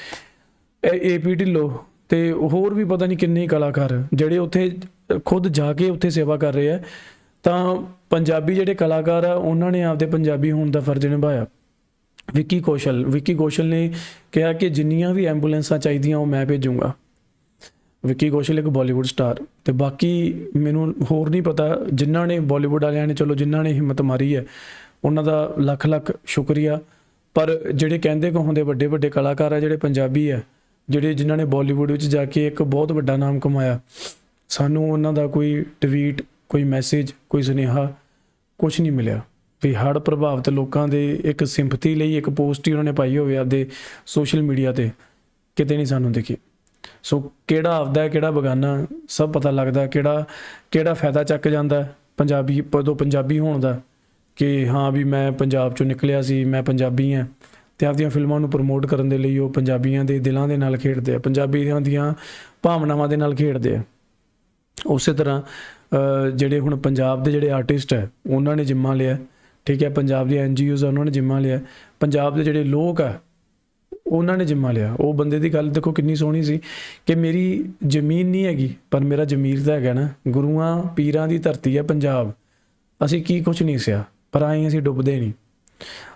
S5: ਏਪੀ ਢਿੱਲੋਂ ਤੇ ਹੋਰ ਵੀ ਪਤਾ ਨਹੀਂ ਕਿੰਨੇ ਕਲਾਕਾਰ ਜਿਹੜੇ ਉੱਥੇ ਖੁਦ ਜਾ ਕੇ ਉੱਥੇ ਸੇਵਾ ਕਰ ਰਹੇ ਆ। ਤਾਂ ਪੰਜਾਬੀ ਜਿਹੜੇ ਕਲਾਕਾਰ ਆ, ਉਹਨਾਂ ਨੇ ਆਪਦੇ ਪੰਜਾਬੀ ਹੋਣ ਦਾ ਫਰਜ਼ ਨਿਭਾਇਆ। ਵਿੱਕੀ ਕੌਸ਼ਲ ਵਿੱਕੀ ਕੌਸ਼ਲ ਨੇ ਕਿਹਾ ਕਿ ਜਿੰਨੀਆਂ ਵੀ ਐਂਬੂਲੈਂਸਾਂ ਚਾਹੀਦੀਆਂ, ਉਹ ਮੈਂ ਭੇਜੂੰਗਾ। ਵਿੱਕੀ ਕੌਸ਼ਲ ਇੱਕ ਬਾਲੀਵੁੱਡ ਸਟਾਰ ਤੇ ਬਾਕੀ ਮੈਨੂੰ ਹੋਰ ਨਹੀਂ ਪਤਾ ਜਿਨ੍ਹਾਂ ਨੇ ਬਾਲੀਵੁੱਡ ਵਾਲਿਆਂ ਨੇ, ਚਲੋ ਜਿਨ੍ਹਾਂ ਨੇ ਹਿੰਮਤ ਮਾਰੀ ਹੈ, ਉਹਨਾਂ ਦਾ ਲੱਖ ਲੱਖ ਸ਼ੁਕਰੀਆ। ਪਰ ਜਿਹੜੇ ਕਹਿੰਦੇ ਕਹੋਂਦੇ ਵੱਡੇ ਵੱਡੇ ਕਲਾਕਾਰ ਆ, ਜਿਹੜੇ ਪੰਜਾਬੀ ਆ ਜਿਹੜੇ ਜਿਨ੍ਹਾਂ ਨੇ ਬਾਲੀਵੁੱਡ ਵਿੱਚ ਜਾ ਕੇ ਇੱਕ ਬਹੁਤ ਵੱਡਾ ਨਾਮ ਕਮਾਇਆ, ਸਾਨੂੰ ਉਹਨਾਂ ਦਾ ਕੋਈ ਟਵੀਟ, ਕੋਈ ਮੈਸੇਜ, ਕੋਈ ਸੁਨੇਹਾ ਕੁਝ ਨਹੀਂ ਮਿਲਿਆ। ਵੀ ਹੜ੍ਹ ਪ੍ਰਭਾਵਿਤ ਲੋਕਾਂ ਦੇ ਇੱਕ ਸਿੰਪਥੀ ਲਈ ਇੱਕ ਪੋਸਟ ਹੀ ਉਹਨਾਂ ਨੇ ਪਾਈ ਹੋਵੇ ਆਪਦੇ ਸੋਸ਼ਲ ਮੀਡੀਆ ਤੇ, ਕਿਤੇ ਨਹੀਂ ਸਾਨੂੰ ਦਿਖੀ। ਸੋ ਕਿਹੜਾ ਆਪਦਾ, ਕਿਹੜਾ ਬਗਾਨਾ, ਸਭ ਪਤਾ ਲੱਗਦਾ ਕਿਹੜਾ ਕਿਹੜਾ ਫਾਇਦਾ ਚੱਕ ਜਾਂਦਾ ਪੰਜਾਬੀ ਪਦੋਂ ਪੰਜਾਬੀ ਹੋਣ ਦਾ, ਕਿ ਹਾਂ ਵੀ ਮੈਂ ਪੰਜਾਬ ਚੋਂ ਨਿਕਲਿਆ ਸੀ, ਮੈਂ ਪੰਜਾਬੀ ਹਾਂ ਤੇ ਆਪਦੀਆਂ ਫਿਲਮਾਂ ਨੂੰ ਪ੍ਰਮੋਟ ਕਰਨ ਦੇ ਲਈ ਉਹ ਪੰਜਾਬੀਆਂ ਦੇ ਦਿਲਾਂ ਦੇ ਨਾਲ ਖੇਡਦੇ ਆ, ਪੰਜਾਬੀਆਂ ਦੀਆਂ ਭਾਵਨਾਵਾਂ ਦੇ ਨਾਲ ਖੇਡਦੇ ਆ। ਉਸੇ ਤਰ੍ਹਾਂ ਜਿਹੜੇ ਹੁਣ ਪੰਜਾਬ ਦੇ ਜਿਹੜੇ ਆਰਟਿਸਟ ਹੈ, ਉਹਨਾਂ ਨੇ ਜਿੰਮਾ ਲਿਆ। ਠੀਕ ਹੈ, ਪੰਜਾਬ ਦੀ ਐਨਜੀਓਜ਼ ਉਹਨਾਂ ਨੇ ਜਿੰਮਾ ਲਿਆ। ਪੰਜਾਬ ਦੇ ਜਿਹੜੇ ਲੋਕ ਆ, ਉਹਨਾਂ ਨੇ ਜਿੰਮਾ ਲਿਆ। ਉਹ ਬੰਦੇ ਦੀ ਗੱਲ ਦੇਖੋ ਕਿੰਨੀ ਸੋਹਣੀ ਸੀ ਕਿ ਮੇਰੀ ਜ਼ਮੀਨ ਨਹੀਂ ਹੈਗੀ, ਪਰ ਮੇਰਾ ਜ਼ਮੀਰ ਤਾਂ ਹੈਗਾ ਨਾ। ਗੁਰੂਆਂ, ਪੀਰਾਂ ਦੀ ਧਰਤੀ ਹੈ ਪੰਜਾਬ। ਅਸੀਂ ਕੀ ਕੁਝ ਨਹੀਂ ਸਿਆ, ਪਰ ਆਏ ਅਸੀਂ ਡੁੱਬਦੇ ਨਹੀਂ।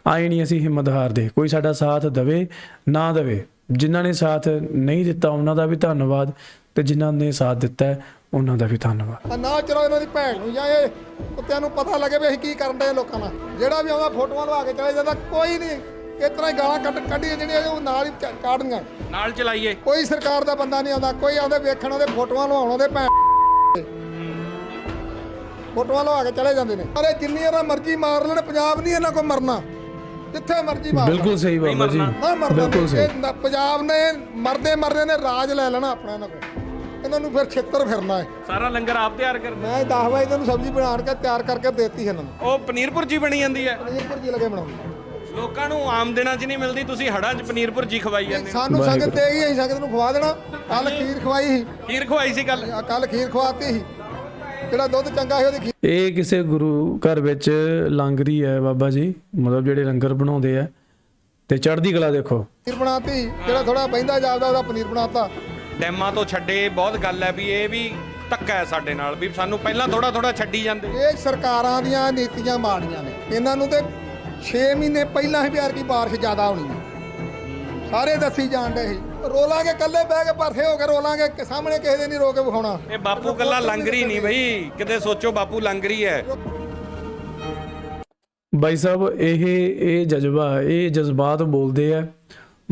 S5: ਆਏ ਨਹੀਂ ਅਸੀਂ ਹਿੰਮਤ ਹਾਰਦੇ ਕੋਈ ਸਾਡਾ ਸਾਥ ਦਵੇ ਨਾ ਦਵੇ। ਜਿਨ੍ਹਾਂ ਨੇ ਸਾਥ ਨਹੀਂ ਦਿੱਤਾ ਉਹਨਾਂ ਦਾ ਵੀ ਧੰਨਵਾਦ ਤੇ ਜਿਨ੍ਹਾਂ ਨੇ ਸਾਥ ਦਿੱਤਾ ਹੈ, ਉਹਨਾਂ ਦਾ ਵੀ ਧੰਨਵਾਦ।
S4: ਨਾ ਚਲੋ ਇਹਨਾਂ ਦੀ ਭੈਣ ਨੂੰ ਜਾਂ ਇਹ ਕੁੱਤਿਆਂ ਨੂੰ ਪਤਾ ਲੱਗੇ ਵੀ ਅਸੀਂ ਕੀ ਕਰਨ ਦੇ ਲੋਕਾਂ ਨਾਲ। ਜਿਹੜਾ ਵੀ ਆਉਂਦਾ ਫੋਟੋਆਂ ਲਵਾ ਕੇ ਚਲੇ ਜਾਂਦਾ ਕੋਈ ਨਹੀਂ। ਇਸ ਤਰ੍ਹਾਂ ਹੀ ਗਾਲਾਂ ਕੱਢ ਕੱਢੀਆਂ ਜਿਹੜੀਆਂ ਉਹ ਨਾਲ ਹੀ ਕਾਢੀਆਂ
S11: ਨਾਲ ਚਲਾਈਏ।
S4: ਕੋਈ ਸਰਕਾਰ ਦਾ ਬੰਦਾ ਨਹੀਂ ਆਉਂਦਾ ਕੋਈ ਆਉਂਦੇ ਵੇਖਣ ਉਹਦੇ ਫੋਟੋਆਂ ਲਵਾਉਣ ਉਹਦੇ ਭੈਣ। ਫੋਟੋਆਂ ਲਵਾ ਕੇ ਚਲੇ ਜਾਂਦੇ ਨੇ। ਅਰੇ ਜਿੰਨੀ ਇਹਨਾਂ ਮਰਜ਼ੀ ਮਾਰ ਲੈਣ ਪੰਜਾਬ ਨਹੀਂ ਇਹਨਾਂ ਕੋਲ ਮਰਨਾ। ਜਿੱਥੇ ਮਰਜ਼ੀ ਮਾਰ।
S5: ਬਿਲਕੁਲ ਸਹੀ ਬਾਬਾ ਜੀ।
S4: ਨਾ ਮਰਨਾ
S5: ਬਿਲਕੁਲ
S4: ਨਹੀਂ।
S5: ਸਹੀ।
S4: ਇਹ ਨ- ਪੰਜਾਬ ਨੇ ਮਰਦੇ ਮਰਦੇ ਨੇ ਰਾਜ ਲੈ ਲੈਣਾ ਆਪਣਾ ਇਹਨਾਂ ਕੋਲ। ਇਹਨਾਂ ਨੂੰ ਫਿਰ ਛੇਤਰ ਫਿਰਨਾ ਹੈ।
S11: ਸਾਰਾ ਲੰਗਰ ਆਪ ਤਿਆਰ ਕਰਦੇ
S4: ਮੈਂ 10 ਵਜੇ ਇਹਨਾਂ ਨੂੰ ਸਬਜ਼ੀ ਬਣਾ ਕੇ ਤਿਆਰ ਕਰਕੇ ਦੇਤੀ ਇਹਨਾਂ ਨੂੰ।
S11: ਉਹ ਪਨੀਰ ਭੁਰਜੀ ਬਣੀ ਜਾਂਦੀ ਹੈ।
S4: ਪਨੀਰ ਭੁਰਜੀ ਲਗੇ ਬਣਾਉਣ
S11: ਲੋਕਾਂ ਨੂੰ ਆਮ ਦਿਨਾਂ 'ਚ ਨਹੀਂ ਮਿਲਦੀ ਤੁਸੀਂ ਹੜਾਂ 'ਚ ਪਨੀਰ ਭੁਰਜੀ ਖਵਾਈ ਜਾਂਦੇ
S4: ਸਾਨੂੰ ਸੰਗਤ ਦੇ ਗਈ ਅਸੀਂ ਸੰਗਤ ਨੂੰ ਖਵਾ ਦੇਣਾ। ਕੱਲ ਖੀਰ ਖਵਾਈ ਸੀ।
S11: ਖੀਰ ਖਵਾਈ ਸੀ ਕੱਲ
S4: ਕੱਲ ਖੀਰ ਖਵਾਤੀ ਸੀ। ਜਿਹੜਾ ਦੁੱਧ ਚੰਗਾ ਸੀ ਉਹਦੀ ਖੀਰ
S5: ਇਹ ਕਿਸੇ ਗੁਰੂ ਘਰ ਵਿੱਚ ਲੰਗਰੀ ਹੈ ਬਾਬਾ ਜੀ। ਮਤਲਬ ਜਿਹੜੇ ਲੰਗਰ ਬਣਾਉਂਦੇ ਆ। ਤੇ ਚੜ੍ਹਦੀ ਕਲਾ ਦੇਖੋ।
S4: ਬਣਾਤੀ ਜਿਹੜਾ ਥੋੜਾ ਬਹਿੰਦਾ ਜਾਪਦਾ ਉਹਦਾ ਪਨੀਰ ਬਣਾਤਾ।
S11: ਡੈਮਾਂ ਤੋਂ ਛੱਡੇ ਬਹੁਤ ਗੱਲ ਹੈ ਵੀ ਇਹ ਵੀ ਧੱਕਾ ਹੈ ਸਾਡੇ ਨਾਲ ਵੀ ਸਾਨੂੰ ਪਹਿਲਾਂ ਥੋੜਾ ਥੋੜਾ ਛੱਡੀ ਜਾਂਦੇ।
S4: ਇਹ ਸਰਕਾਰਾਂ ਦੀਆਂ ਨੀਤੀਆਂ ਮਾੜੀਆਂ ਨੇ। ਇਹਨਾਂ ਨੂੰ ਤੇ 6 ਮਹੀਨੇ ਪਹਿਲਾਂ ਹੀ ਪਿਆਰ ਕੀ ਬਾਰਿਸ਼ ਜ਼ਿਆਦਾ ਹੋਣੀ ਹੈ। ਸਾਰੇ ਦੱਸੀ ਜਾਣ ਡੇ ਸੀ। ਰੋਲਾਂਗੇ ਕੱਲੇ ਬਹਿ ਕੇ ਪਰਥੇ ਹੋ ਕੇ ਰੋਲਾਂਗੇ ਕਿ ਸਾਹਮਣੇ ਕਿਸੇ ਦੇ ਨਹੀਂ ਰੋ ਕੇ ਵਿਖਾਉਣਾ।
S11: ਇਹ ਬਾਪੂ ਕੱਲਾ ਲੰਗਰੀ ਨਹੀਂ ਬਈ। ਕਿਤੇ ਸੋਚੋ ਬਾਪੂ ਲੰਗਰੀ ਹੈ।
S5: ਬਾਈ ਸਾਹਿਬ ਇਹ ਇਹ ਜਜ਼ਬਾ ਇਹ ਜਜ਼ਬਾਤ ਬੋਲਦੇ ਆ।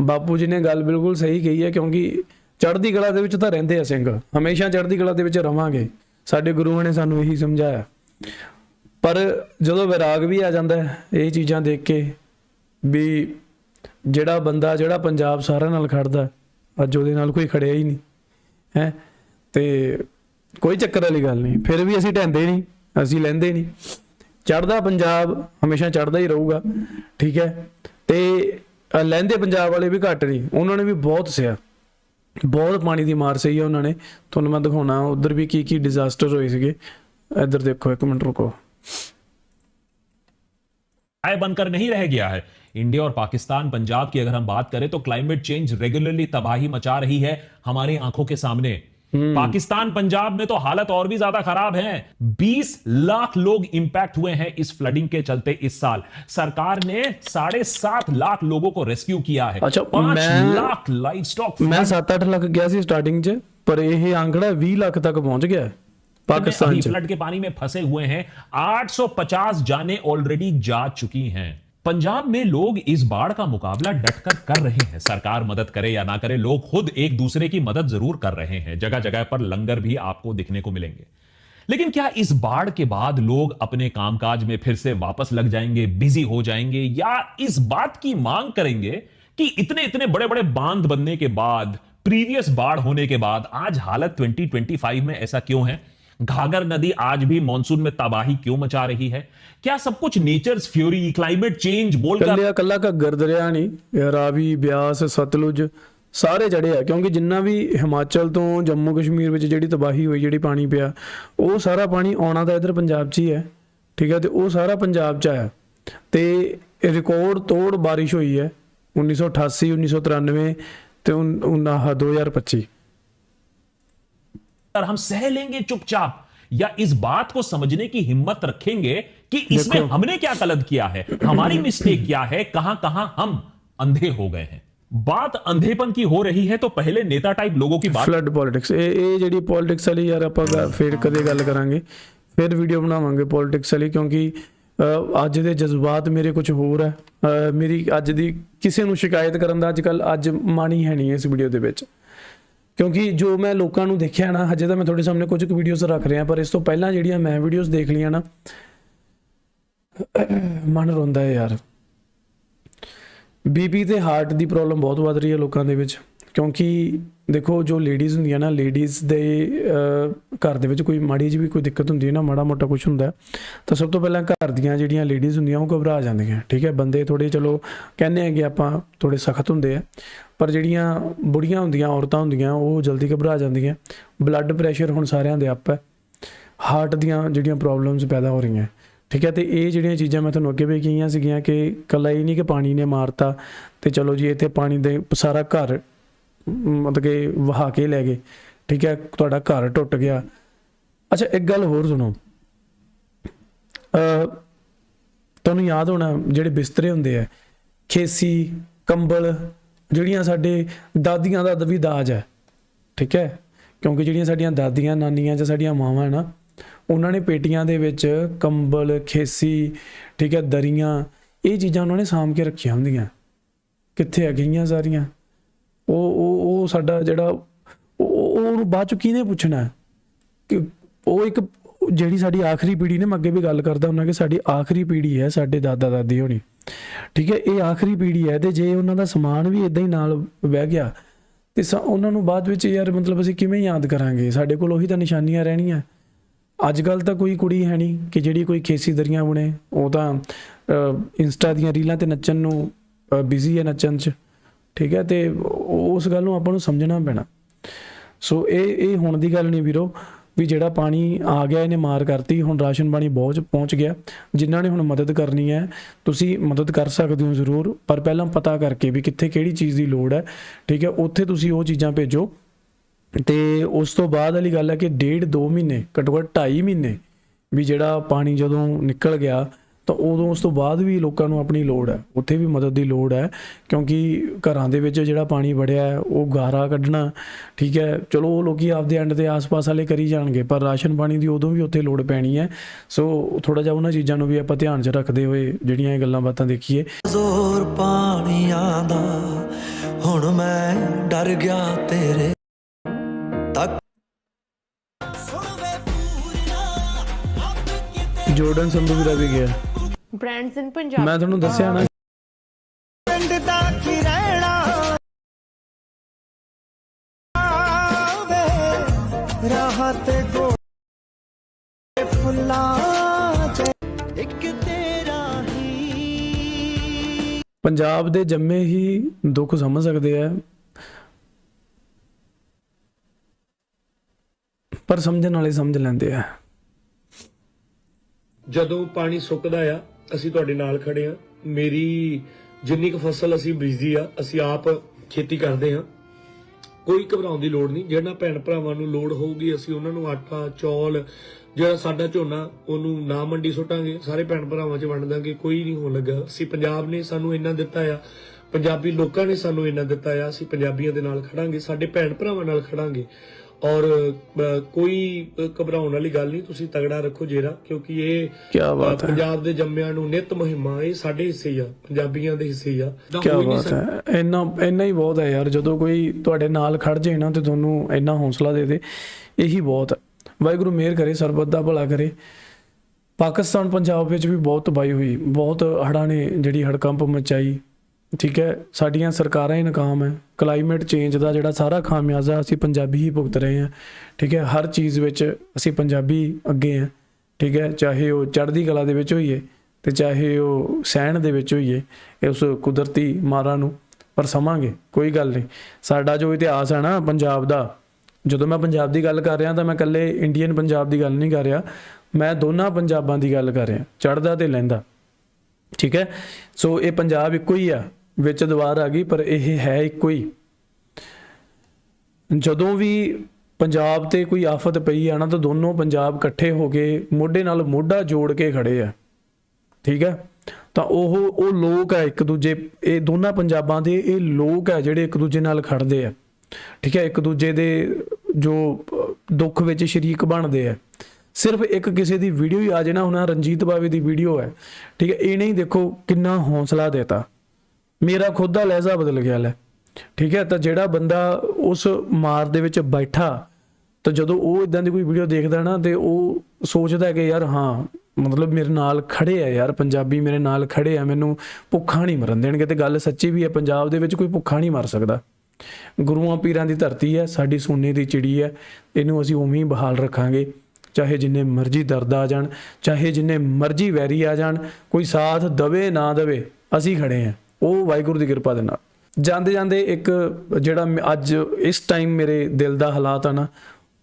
S5: ਬਾਪੂ ਜੀ ਨੇ ਗੱਲ ਬਿਲਕੁਲ ਸਹੀ ਕਹੀ ਹੈ ਕਿਉਂਕਿ ਚੜ੍ਹਦੀ ਕਲਾ ਦੇ ਵਿੱਚ ਤਾਂ ਰਹਿੰਦੇ ਆ ਸਿੰਘ। ਹਮੇਸ਼ਾ ਚੜ੍ਹਦੀ ਕਲਾ ਦੇ ਵਿੱਚ ਰਵਾਂਗੇ। ਸਾਡੇ ਗੁਰੂਆਂ ਨੇ ਸਾਨੂੰ ਇਹੀ ਸਮਝਾਇਆ। ਪਰ ਜਦੋਂ ਵਿਰਾਗ ਵੀ ਆ ਜਾਂਦਾ ਹੈ ਇਹ ਚੀਜ਼ਾਂ ਦੇਖ ਕੇ ਵੀ ਜਿਹੜਾ ਬੰਦਾ ਜਿਹੜਾ ਪੰਜਾਬ ਸਾਰਿਆਂ ਨਾਲ ਖੜਦਾ ਅੱਜ ਉਹਦੇ ਨਾਲ ਕੋਈ ਖੜਿਆ ਹੀ ਨਹੀਂ ਹੈ? ਤੇ ਕੋਈ ਚੱਕਰ ਵਾਲੀ ਗੱਲ ਨਹੀਂ। ਫਿਰ ਵੀ ਅਸੀਂ ਢਹਿੰਦੇ ਨਹੀਂ ਅਸੀਂ ਲੈਂਦੇ ਨਹੀਂ। ਚੜਦਾ ਪੰਜਾਬ ਹਮੇਸ਼ਾ ਚੜਦਾ ਹੀ ਰਹੂਗਾ ਠੀਕ ਹੈ? ਤੇ ਅ, ਲਹਿੰਦੇ ਪੰਜਾਬ ਵਾਲੇ ਵੀ ਘੱਟ ਨਹੀਂ ਉਹਨਾਂ ਨੇ ਵੀ ਬਹੁਤ ਸਿਆ। ਬਹੁਤ ਪਾਣੀ ਦੀ ਮਾਰ ਸਹੀ ਹੈ ਉਹਨਾਂ ਨੇ। ਤੁਹਾਨੂੰ ਮੈਂ ਦਿਖਾਉਣਾ ਉਧਰ ਵੀ ਕੀ ਕੀ ਡਿਜ਼ਾਸਟਰ ਹੋਏ ਸੀਗੇ। ਇੱਧਰ ਦੇਖੋ ਇੱਕ ਮਿੰਟ ਰੁਕੋ।
S13: आय बनकर नहीं रह गया है। इंडिया और पाकिस्तान पंजाब की अगर हम बात करें तो क्लाइमेट चेंज रेगुलरली तबाही मचा रही है हमारी आँखों के सामने। हम्म। पाकिस्तान पंजाब में तो हालत और भी ज़्यादा खराब है। 20 लाख लोग इंपैक्ट हुए हैं इस फ्लडिंग के चलते इस साल। सरकार ने साढ़े सात लाख लोगों को रेस्क्यू किया है।
S5: अच्छा
S13: पाँच लाख लाइफ स्टॉक
S5: मैं सात आठ लाख गया स्टार्टिंग पर यही आंकड़ा वी लाख तक पहुँच गया है। पाकिस्तान
S13: फ्लड के पानी में फंसे हुए हैं। 850 जाने ऑलरेडी जा चुकी हैं। पंजाब में लोग इस बाढ़ का मुकाबला डटकर कर रहे हैं। सरकार मदद करे या ना करे लोग खुद एक दूसरे की मदद ज़रूर कर रहे हैं। जगह जगह पर लंगर भी आपको दिखने को मिलेंगे। लेकिन क्या इस बाढ़ के बाद लोग अपने कामकाज में फिर से वापस लग जाएँगे बिज़ी हो जाएँगे या इस बात की मांग करेंगे कि इतने इतने बड़े बड़े बाँध बनने के बाद प्रीवियस बाढ़ होने के बाद आज हालत 2025 में ऐसा क्यों है? घाघर नदी आज भी मानसून में तबाही क्यों मचा रही है? क्या सब कुछ नेचर फ्यूरी क्लाइमेट चेंज बोल
S5: ਕੱਲਿਆ ਕੱਲਾ ਘੱਗਰ ਦਰਿਆ ਨਹੀਂ ਰਾਵੀ, ਬਿਆਸ, ਸਤਲੁਜ, ਸਾਰੇ ਜੜੇ ਆ, ਕਿਉਂਕਿ ਜਿੰਨਾ ਵੀ ਹਿਮਾਚਲ ਤੋਂ ਜੰਮੂ ਕਸ਼ਮੀਰ ਵਿੱਚ ਜਿਹੜੀ ਤਬਾਹੀ ਹੋਈ, ਜਿਹੜੀ ਪਾਣੀ ਪਿਆ, ਉਹ ਸਾਰਾ ਪਾਣੀ ਆਉਣਾ ਤਾਂ ਇਧਰ ਪੰਜਾਬ 'ਚ ਹੀ ਹੈ, ਠੀਕ ਹੈ, ਤੇ ਉਹ ਸਾਰਾ ਪੰਜਾਬ 'ਚ ਆਇਆ। ਤੇ ਰਿਕਾਰਡ ਤੋੜ ਬਾਰਿਸ਼ ਹੋਈ ਹੈ 1988 1993 ਤੇ 2025 पर
S13: हम सह लेंगे चुपचाप। या इस बात को समझने की हिम्मत रखेंगे कि इसमें हमने क्या गलत किया है हमारी मिस्टेक क्या है कहाँ कहाँ हम अंधे हो गए हैं। बात अंधेपन की हो रही है तो पहले नेता टाइप लोगों की बात
S5: फ्लड पॉलिटिक्स पॉलिटिक्स वाली यार फिर कभी गल करेंगे। फिर वीडियो बनावांगे पॉलिटिक्स वाली क्योंकि ਅੱਜ ਦੇ ਜਜ਼ਬਾਤ ਮੇਰੇ ਕੁਝ ਹੋਰ ਹੈ ਮੇਰੀ ਅੱਜ ਦੀ ਕਿਸੇ ਨੂੰ ਸ਼ਿਕਾਇਤ ਕਰਨ ਦਾ ਅੱਜਕੱਲ ਅੱਜ ਮਾਣੀ ਹੈ ਨਹੀਂ ਇਸ ਕਿਉਂਕਿ ਜੋ ਮੈਂ ਲੋਕਾਂ ਨੂੰ ਦੇਖਿਆ ਨਾ, ਹਜੇ ਤਾਂ ਮੈਂ ਤੁਹਾਡੇ ਸਾਹਮਣੇ ਕੁਝ ਕੁ ਵੀਡੀਓਜ਼ ਰੱਖ ਰਿਹਾ, ਪਰ ਇਸ ਤੋਂ ਪਹਿਲਾਂ ਜਿਹੜੀਆਂ ਮੈਂ ਵੀਡੀਓਜ਼ ਦੇਖ ਲਈਆਂ ਨਾ, ਮਨ ਰੋਂਦਾ ਹੈ ਯਾਰ। ਬੀਪੀ ਤੇ ਹਾਰਟ ਦੀ ਪ੍ਰੋਬਲਮ ਬਹੁਤ ਵੱਧ ਰਹੀ ਹੈ ਲੋਕਾਂ ਦੇ ਵਿੱਚ। ਕਿਉਂਕਿ ਦੇਖੋ ਜੋ ਲੇਡੀਜ਼ ਹੁੰਦੀਆਂ ਨਾ ਲੇਡੀਜ਼ ਦੇ ਘਰ ਦੇ ਵਿੱਚ ਕੋਈ ਮਾੜੀ ਜਿਹੀ ਵੀ ਕੋਈ ਦਿੱਕਤ ਹੁੰਦੀ ਹੈ ਨਾ, ਮਾੜਾ ਮੋਟਾ ਕੁਝ ਹੁੰਦਾ ਤਾਂ ਸਭ ਤੋਂ ਪਹਿਲਾਂ ਘਰ ਦੀਆਂ ਜਿਹੜੀਆਂ ਲੇਡੀਜ਼ ਹੁੰਦੀਆਂ ਉਹ ਘਬਰਾ ਜਾਂਦੀਆਂ, ਠੀਕ ਹੈ? ਬੰਦੇ ਥੋੜੇ ਚਲੋ ਕਹਿੰਦੇ ਆ ਕਿ ਆਪਾਂ ਥੋੜੇ ਸਖਤ ਹੁੰਦੇ ਆ, ਪਰ ਜਿਹੜੀਆਂ ਬੁੜੀਆਂ ਹੁੰਦੀਆਂ, ਔਰਤਾਂ ਹੁੰਦੀਆਂ, ਉਹ ਜਲਦੀ ਘਬਰਾ ਜਾਂਦੀਆਂ। ਬਲੱਡ ਪ੍ਰੈਸ਼ਰ ਹੁਣ ਸਾਰਿਆਂ ਦੇ ਅੱਪ ਹੈ। ਹਾਰਟ ਦੀਆਂ ਜਿਹੜੀਆਂ ਪ੍ਰੋਬਲਮਸ ਪੈਦਾ ਹੋ ਰਹੀਆਂ, ਠੀਕ ਹੈ? ਤੇ ਇਹ ਜਿਹੜੀਆਂ ਚੀਜ਼ਾਂ ਮੈਂ ਤੁਹਾਨੂੰ ਅੱਗੇ ਵੀ ਕਹੀਆਂ ਸੀਗੀਆਂ ਕਿ ਕੱਲਾ ਹੀ ਨਹੀਂ ਕਿ ਪਾਣੀ ਨੇ ਮਾਰਤਾ, ਤੇ ਚਲੋ ਜੀ ਇੱਥੇ ਪਾਣੀ ਦੇ ਸਾਰਾ ਘਰ ਮਤਲਬ ਕਿ ਵਹਾ ਕੇ ਲੈ ਗਏ। ਠੀਕ ਹੈ, ਤੁਹਾਡਾ ਘਰ ਟੁੱਟ ਗਿਆ। ਅੱਛਾ, ਇੱਕ ਗੱਲ ਹੋਰ ਸੁਣੋ। ਅ ਤੁਹਾਨੂੰ ਯਾਦ ਹੋਣਾ, ਜਿਹੜੇ ਬਿਸਤਰੇ ਹੁੰਦੇ ਆ, ਖੇਸੀ, ਕੰਬਲ, ਜਿਹੜੀਆਂ ਸਾਡੇ ਦਾਦੀਆਂ ਦਾ ਦਵੀ ਦਾਜ ਹੈ। ਠੀਕ ਹੈ, ਕਿਉਂਕਿ ਜਿਹੜੀਆਂ ਸਾਡੀਆਂ ਦਾਦੀਆਂ, ਨਾਨੀਆਂ ਜਾਂ ਸਾਡੀਆਂ ਮਾਵਾਂ ਹੈ ਨਾ, ਉਹਨਾਂ ਨੇ ਪੇਟੀਆਂ ਦੇ ਵਿੱਚ ਕੰਬਲ, ਖੇਸੀ, ਠੀਕ ਹੈ, ਦਰੀਆਂ, ਇਹ ਚੀਜ਼ਾਂ ਉਹਨਾਂ ਨੇ ਸਾਂਭ ਕੇ ਰੱਖੀਆਂ ਹੁੰਦੀਆਂ। ਕਿੱਥੇ ਆ ਗਈਆਂ ਸਾਰੀਆਂ? ਉਹ ਉਹ ਉਹ ਸਾਡਾ ਜਿਹੜਾ, ਉਹ ਉਹਨੂੰ ਬਾਅਦ ਚ ਕਿਹਨੇ ਪੁੱਛਣਾ? ਕਿ ਉਹ ਇੱਕ ਜਿਹੜੀ ਸਾਡੀ ਆਖਰੀ ਪੀੜ੍ਹੀ ਨੇ, ਮੈਂ ਅੱਗੇ ਵੀ ਗੱਲ ਕਰਦਾ ਹੁੰਦਾ ਕਿ ਸਾਡੀ ਆਖਰੀ ਪੀੜ੍ਹੀ ਹੈ, ਸਾਡੇ ਦਾਦਾ ਦਾਦੀ ਹੋਣੀ। ਠੀਕ ਹੈ, ਇਹ ਆਖਰੀ ਪੀੜ੍ਹੀ ਹੈ ਤੇ ਜੇ ਉਹਨਾਂ ਦਾ ਸਮਾਨ ਵੀ ਇਦਾਂ ਹੀ ਨਾਲ ਵਹਿ ਗਿਆ, ਤੇ ਸ- ਉਹਨਾਂ ਨੂੰ ਬਾਅਦ ਵਿੱਚ ਯਾਰ ਮਤਲਬ ਅਸੀਂ ਕਿਵੇਂ ਯਾਦ ਕਰਾਂਗੇ? ਸਾਡੇ ਕੋਲ ਉਹੀ ਤਾਂ ਨਿਸ਼ਾਨੀਆਂ ਰਹਿਣੀਆਂ। ਅੱਜ ਕੱਲ ਤਾਂ ਕੋਈ ਕੁੜੀ ਹੈ ਨਹੀਂ ਕਿ ਜਿਹੜੀ ਕੋਈ ਖੇਸੀ ਦਰੀਆਂ ਬੁਣੇ, ਉਹ ਤਾਂ ਇੰਸਟਾ ਦੀਆਂ ਰੀਲਾਂ ਤੇ ਨੱਚਣ ਨੂੰ ਬਿਜ਼ੀ ਹੈ ਨੱਚਣ 'ਚ। ਠੀਕ ਹੈ? ਤੇ ਉਸ ਗੱਲ ਨੂੰ ਆਪਾਂ ਨੂੰ ਸਮਝਣਾ ਪੈਣਾ। ਸੋ ਇਹ ਇਹ ਹੁਣ ਦੀ ਗੱਲ ਨਹੀਂ ਵੀਰੋ, ਵੀ ਜਿਹੜਾ ਪਾਣੀ ਆ ਗਿਆ, ਇਹਨੇ ਮਾਰ ਕਰਤੀ, ਹੁਣ ਰਾਸ਼ਨ ਪਾਣੀ ਬਹੁਤ ਪਹੁੰਚ ਗਿਆ। ਜਿਨ੍ਹਾਂ ਨੇ ਹੁਣ ਮਦਦ ਕਰਨੀ ਹੈ, ਤੁਸੀਂ ਮਦਦ ਕਰ ਸਕਦੇ ਹੋ ਜ਼ਰੂਰ, ਪਰ ਪਹਿਲਾਂ ਪਤਾ ਕਰਕੇ ਵੀ ਕਿੱਥੇ ਕਿਹੜੀ ਚੀਜ਼ ਦੀ ਲੋੜ ਹੈ। ਠੀਕ ਹੈ? ਉੱਥੇ ਤੁਸੀਂ ਉਹ ਚੀਜ਼ਾਂ ਭੇਜੋ। ਤੇ ਉਸ ਤੋਂ ਬਾਅਦ ਵਾਲੀ ਗੱਲ ਹੈ ਕਿ ਡੇਢ 2 ਮਹੀਨੇ, ਘੱਟੋ ਘੱਟ 2.5 ਮਹੀਨੇ ਵੀ ਜਿਹੜਾ ਪਾਣੀ ਜਦੋਂ ਨਿਕਲ ਗਿਆ ਤਾਂ ਉਦੋਂ ਉਸ ਤੋਂ ਬਾਅਦ ਵੀ ਲੋਕਾਂ ਨੂੰ ਆਪਣੀ ਲੋੜ ਹੈ। ਉੱਥੇ ਵੀ ਮਦਦ ਦੀ ਲੋੜ ਹੈ ਕਿਉਂਕਿ ਘਰਾਂ ਦੇ ਵਿੱਚ ਜਿਹੜਾ ਪਾਣੀ ਵੜਿਆ ਹੈ, ਉਹ ਗਾਰਾ ਕੱਢਣਾ, ਠੀਕ ਹੈ। ਚਲੋ ਉਹ ਲੋਕੀ ਆਪਦੇ ਐਂਡ ਦੇ ਆਸ-ਪਾਸ ਵਾਲੇ ਕਰੀ ਜਾਣਗੇ, ਪਰ ਰਾਸ਼ਨ ਪਾਣੀ ਦੀ ਉਦੋਂ ਵੀ ਉੱਥੇ ਲੋੜ ਪੈਣੀ ਹੈ। ਸੋ ਥੋੜਾ ਜਿਹਾ ਉਹਨਾਂ ਚੀਜ਼ਾਂ ਨੂੰ ਵੀ ਆਪਾਂ ਧਿਆਨ 'ਚ ਰੱਖਦੇ ਹੋਏ ਜਿਹੜੀਆਂ ਇਹ ਗੱਲਾਂ ਬਾਤਾਂ ਦੇਖੀਏ।
S14: ਜ਼ੋਰ ਪਾਣੀਆਂ ਦਾ ਹੁਣ ਮੈਂ ਡਰ ਗਿਆ ਤੇਰੇ
S5: ਜੋਰਡਨ ਸੰਧੂ ਵੀਰਾ ਵੀ ਗਿਆ।
S15: ਬ੍ਰਾਂਡਸ ਇਨ ਪੰਜਾਬ
S5: ਮੈਂ ਤੁਹਾਨੂੰ ਦੱਸਿਆ ਨਾ।
S14: ਪਿੰਡ ਦਾ ਕੀ ਰਹਿਣਾ ਵੇ ਰਾਹ ਤੇ ਗੋ ਫੁੱਲਾਂ ਚ ਇੱਕ ਤੇਰਾ ਹੀ
S5: ਪੰਜਾਬ ਦੇ ਜੰਮੇ ਹੀ ਦੁੱਖ ਸਮਝ ਸਕਦੇ ਆ। ਪਰ ਸਮਝਣ ਵਾਲੇ ਸਮਝ ਲੈਂਦੇ ਆ।
S11: ਜਦੋਂ ਪਾਣੀ ਸੁੱਕਦਾ ਆ, ਅਸੀਂ ਤੁਹਾਡੇ ਨਾਲ ਖੜੇ ਆ। ਮੇਰੀ ਜਿੰਨੀ ਕੁ ਫਸਲ ਅਸੀਂ ਬੀਜੀ ਆ, ਅਸੀਂ ਆਪ ਖੇਤੀ ਕਰਦੇ ਆ। ਕੋਈ ਘਬਰਾਉਣ ਦੀ ਲੋੜ ਨਹੀਂ। ਜਿਹੜਾ ਭੈਣ ਭਰਾਵਾਂ ਨੂੰ ਲੋੜ ਹੋਊਗੀ, ਅਸੀਂ ਉਹਨਾਂ ਨੂੰ ਆਟਾ, ਚੌਲ ਜਿਹੜਾ ਸਾਡਾ ਝੋਨਾ, ਉਹਨੂੰ ਨਾ ਮੰਡੀ ਸੁੱਟਾਂਗੇ। ਸਾਰੇ ਭੈਣ ਭਰਾਵਾਂ 'ਚ ਵੰਡ ਦਾਂਗੇ। ਕੋਈ ਨਹੀਂ ਹੋਣ ਲੱਗਾ। ਅਸੀਂ ਪੰਜਾਬ ਨੇ ਸਾਨੂੰ ਇੰਨਾ ਦਿੱਤਾ ਆ। ਪੰਜਾਬੀ ਲੋਕਾਂ ਨੇ ਸਾਨੂੰ ਇੰਨਾ ਦਿੱਤਾ ਆ। ਅਸੀਂ ਪੰਜਾਬੀਆਂ ਦੇ ਨਾਲ ਖੜਾਂਗੇ। ਸਾਡੇ ਭੈਣ ਭਰਾਵਾਂ ਨਾਲ ਖੜਾਂਗੇ। ਔਰ ਕੋਈ ਘਬਰਾਉਣ ਵਾਲੀ ਗੱਲ ਨਹੀਂ ਤੁਸੀਂ ਤਗੜਾ ਰੱਖੋ ਜੇਰਾ ਕਿਉਂਕਿ ਇਹ
S5: ਬਾਤ ਹੈ।
S11: ਪੰਜਾਬ ਦੇ ਜੰਮਿਆਂ ਨੂੰ ਨਿਤ ਮੁਹਿੰਮਾਂ ਇਹ ਸਾਡੇ ਹਿੱਸੇ ਆ ਪੰਜਾਬੀਆਂ ਦੇ ਹਿੱਸੇ ਆ।
S5: ਕੀ ਬਾਤ ਹੈ। ਇੰਨਾ ਇੰਨਾ ਹੀ ਬਹੁਤ ਹੈ ਯਾਰ ਜਦੋਂ ਕੋਈ ਤੁਹਾਡੇ ਨਾਲ ਖੜ ਜੇ ਨਾ ਤੇ ਤੁਹਾਨੂੰ ਇੰਨਾ ਹੌਸਲਾ ਦੇ ਦੇ ਇਹੀ ਬਹੁਤ ਹੈ। ਵਾਹਿਗੁਰੂ ਮਿਹਰ ਕਰੇ ਸਰਬੱਤ ਦਾ ਭਲਾ ਕਰੇ। ਪਾਕਿਸਤਾਨ ਪੰਜਾਬ ਵਿੱਚ ਵੀ ਬਹੁਤ ਤਬਾਹੀ ਹੋਈ ਬਹੁਤ ਹੜ੍ਹਾਂ ਨੇ ਜਿਹੜੀ ਹੜਕੰਪ ਮਚਾਈ। ਠੀਕ ਹੈ, ਸਾਡੀਆਂ ਸਰਕਾਰਾਂ ਹੀ ਨਾਕਾਮ ਹੈ। ਕਲਾਈਮੇਟ ਚੇਂਜ ਦਾ ਜਿਹੜਾ ਸਾਰਾ ਖਾਮਿਆਜ਼ਾ ਅਸੀਂ ਪੰਜਾਬੀ ਹੀ ਭੁਗਤ ਰਹੇ ਹਾਂ। ਠੀਕ ਹੈ, ਹਰ ਚੀਜ਼ ਵਿੱਚ ਅਸੀਂ ਪੰਜਾਬੀ ਅੱਗੇ ਹਾਂ। ਠੀਕ ਹੈ, ਚਾਹੇ ਉਹ ਚੜ੍ਹਦੀ ਕਲਾ ਦੇ ਵਿੱਚ ਹੋਈਏ ਤੇ ਚਾਹੇ ਉਹ ਸਹਿਣ ਦੇ ਵਿੱਚ ਹੋਈਏ ਉਸ ਕੁਦਰਤੀ ਮਾਰਾਂ ਨੂੰ ਪਰ ਸਮਾਂਗੇ, ਕੋਈ ਗੱਲ ਨਹੀਂ। ਸਾਡਾ ਜੋ ਇਤਿਹਾਸ ਹੈ ਨਾ ਪੰਜਾਬ ਦਾ, ਜਦੋਂ ਮੈਂ ਪੰਜਾਬ ਦੀ ਗੱਲ ਕਰ ਰਿਹਾ ਤਾਂ ਮੈਂ ਇਕੱਲੇ ਇੰਡੀਅਨ ਪੰਜਾਬ ਦੀ ਗੱਲ ਨਹੀਂ ਕਰ ਰਿਹਾ, ਮੈਂ ਦੋਨਾਂ ਪੰਜਾਬਾਂ ਦੀ ਗੱਲ ਕਰ ਰਿਹਾ, ਚੜ੍ਹਦਾ ਤੇ ਲਹਿੰਦਾ ਠੀਕ ਹੈ, ਸੋ ਇਹ ਪੰਜਾਬ ਇੱਕੋ ਹੀ ਆ। ਵਿੱਚ ਦੀਵਾਰ ਆ ਗਈ, ਪਰ ਇਹ ਹੈ ਇੱਕੋ ਹੀ। ਜਦੋਂ ਵੀ ਪੰਜਾਬ ਤੇ ਕੋਈ ਆਫਤ ਪਈ ਆ ਨਾ, ਤਾਂ ਦੋਨੋਂ ਪੰਜਾਬ ਇਕੱਠੇ ਹੋ ਕੇ ਮੋਢੇ ਨਾਲ ਮੋਢਾ ਜੋੜ ਕੇ ਖੜੇ ਆ। ਠੀਕ ਹੈ? ਤਾਂ ਉਹ ਉਹ ਲੋਕ ਆ ਇੱਕ ਦੂਜੇ, ਇਹ ਦੋਨਾਂ ਪੰਜਾਬਾਂ ਦੇ, ਇਹ ਲੋਕ ਆ ਜਿਹੜੇ ਇੱਕ ਦੂਜੇ ਨਾਲ ਖੜਦੇ ਆ। ਠੀਕ ਹੈ? ਇੱਕ ਦੂਜੇ ਦੇ ਜੋ ਦੁੱਖ ਵਿੱਚ ਸ਼ਰੀਕ ਬਣਦੇ ਆ। ਸਿਰਫ ਇੱਕ ਕਿਸੇ ਦੀ ਵੀਡੀਓ ਹੀ ਆ ਜੇ ਨਾ ਹੁਣ ਰਣਜੀਤ ਬਾਵੇ ਦੀ ਵੀਡੀਓ ਹੈ। ਠੀਕ ਹੈ? ਇਹਨੇ ਹੀ ਦੇਖੋ ਕਿੰਨਾ ਹੌਸਲਾ ਦੇਤਾ। ਮੇਰਾ ਖੁਦ ਦਾ ਲਹਿਜ਼ਾ ਬਦਲ ਗਿਆ ਲੈ। ਠੀਕ ਹੈ, ਤਾਂ ਜਿਹੜਾ ਬੰਦਾ ਉਸ ਮਾਰ ਦੇ ਵਿੱਚ ਬੈਠਾ, ਤਾਂ ਜਦੋਂ ਉਹ ਇਦਾਂ ਦੀ ਕੋਈ ਵੀਡੀਓ ਦੇਖਦਾ ਨਾ, ਤੇ ਉਹ ਸੋਚਦਾ ਹੈ ਕਿ ਯਾਰ ਹਾਂ, ਮਤਲਬ ਮੇਰੇ ਨਾਲ ਖੜੇ ਆ ਯਾਰ, ਪੰਜਾਬੀ ਮੇਰੇ ਨਾਲ ਖੜੇ ਆ, ਮੈਨੂੰ ਭੁੱਖਾ ਨਹੀਂ ਮਰਨ ਦੇਣਗੇ, ਤੇ ਗੱਲ ਸੱਚੀ ਵੀ ਹੈ, ਪੰਜਾਬ ਦੇ ਵਿੱਚ ਕੋਈ ਭੁੱਖਾ ਨਹੀਂ ਮਰ ਸਕਦਾ। ਗੁਰੂਆਂ ਪੀਰਾਂ ਦੀ ਧਰਤੀ ਹੈ, ਸਾਡੀ ਸੋਨੇ ਦੀ ਚਿੜੀ ਹੈ, ਇਹਨੂੰ ਅਸੀਂ ਉਵੇਂ ਹੀ ਬਹਾਲ ਰੱਖਾਂਗੇ, ਚਾਹੇ ਜਿੰਨੇ ਮਰਜ਼ੀ ਦਰਦ ਆ ਜਾਣ, ਚਾਹੇ ਜਿੰਨੇ ਮਰਜ਼ੀ ਵੈਰੀ ਆ ਜਾਣ, ਕੋਈ ਸਾਥ ਦਵੇ ਨਾ ਦਵੇ, ਅਸੀਂ ਖੜੇ ਆ ਉਹ ਵਾਹਿਗੁਰੂ ਦੀ ਕਿਰਪਾ ਦੇ ਨਾਲ। ਜਾਂਦੇ ਜਾਂਦੇ ਇੱਕ ਜਿਹੜਾ ਮ- ਅੱਜ ਇਸ ਟਾਈਮ ਮੇਰੇ ਦਿਲ ਦਾ ਹਾਲਾਤ ਆ ਨਾ,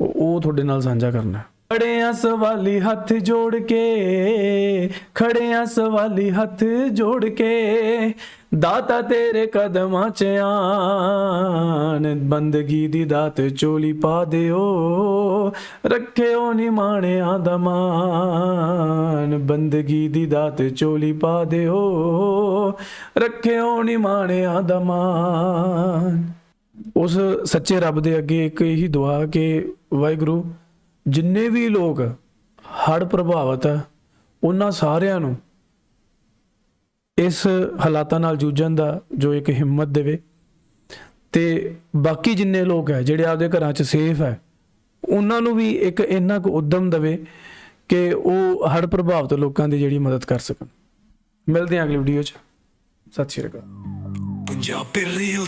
S5: ਉਹ ਉਹ ਤੁਹਾਡੇ ਨਾਲ ਸਾਂਝਾ ਕਰਨਾ। ਖੜੇ ਆ ਸਵਾਲੀ ਹੱਥ ਜੋੜ ਕੇ ਖੜੇ ਆ ਸਵਾਲੀ ਹੱਥ ਜੋੜ ਕੇ, ਦਾਤਾ ਤੇਰੇ ਕਦਮਾਂ ਚ ਆਣ, ਬੰਦਗੀ ਦੀ ਦਾਤ ਚੋਲੀ ਪਾ ਦਿਓ, ਰੱਖਿਓ ਨੀ ਮਾਣਿਆਂ ਦਾ ਮਾਨ ਬੰਦਗੀ ਦੀ ਦਾਤ ਚੋਲੀ ਪਾ ਦਿਓ, ਰੱਖਿਓ ਨੀ ਮਾਣਿਆਂ ਦਾ ਮਾਨ ਉਸ ਸੱਚੇ ਰੱਬ ਦੇ ਅੱਗੇ ਇੱਕ ਇਹੀ ਦੁਆ ਕਿ ਵਾਹਿਗੁਰੂ ਜਿੰਨੇ ਵੀ ਲੋਕ ਹੜ੍ਹ ਪ੍ਰਭਾਵਿਤ ਆ ਉਹਨਾਂ ਸਾਰਿਆਂ ਨੂੰ ਇਸ ਹਾਲਾਤਾਂ ਨਾਲ ਜੂਝਣ ਦਾ ਜੋ ਇੱਕ ਹਿੰਮਤ ਦੇਵੇ। ਤੇ ਬਾਕੀ ਜਿੰਨੇ ਲੋਕ ਹੈ, ਜਿਹੜੇ ਆਪਦੇ ਘਰਾਂ 'ਚ ਸੇਫ ਹੈ, ਉਹਨਾਂ ਨੂੰ ਵੀ ਇੱਕ ਇੰਨਾ ਕੁ ਉਦਮ ਦੇਵੇ ਕਿ ਉਹ ਹੜ੍ਹ ਪ੍ਰਭਾਵਿਤ ਲੋਕਾਂ ਦੀ ਜਿਹੜੀ ਮਦਦ ਕਰ ਸਕਣ। ਮਿਲਦੇ ਹਾਂ ਅਗਲੀ ਵੀਡੀਓ 'ਚ। ਸਤਿ ਸ਼੍ਰੀ ਅਕਾਲ।
S14: ਪੰਜਾਬੀ ਰੀਅਲ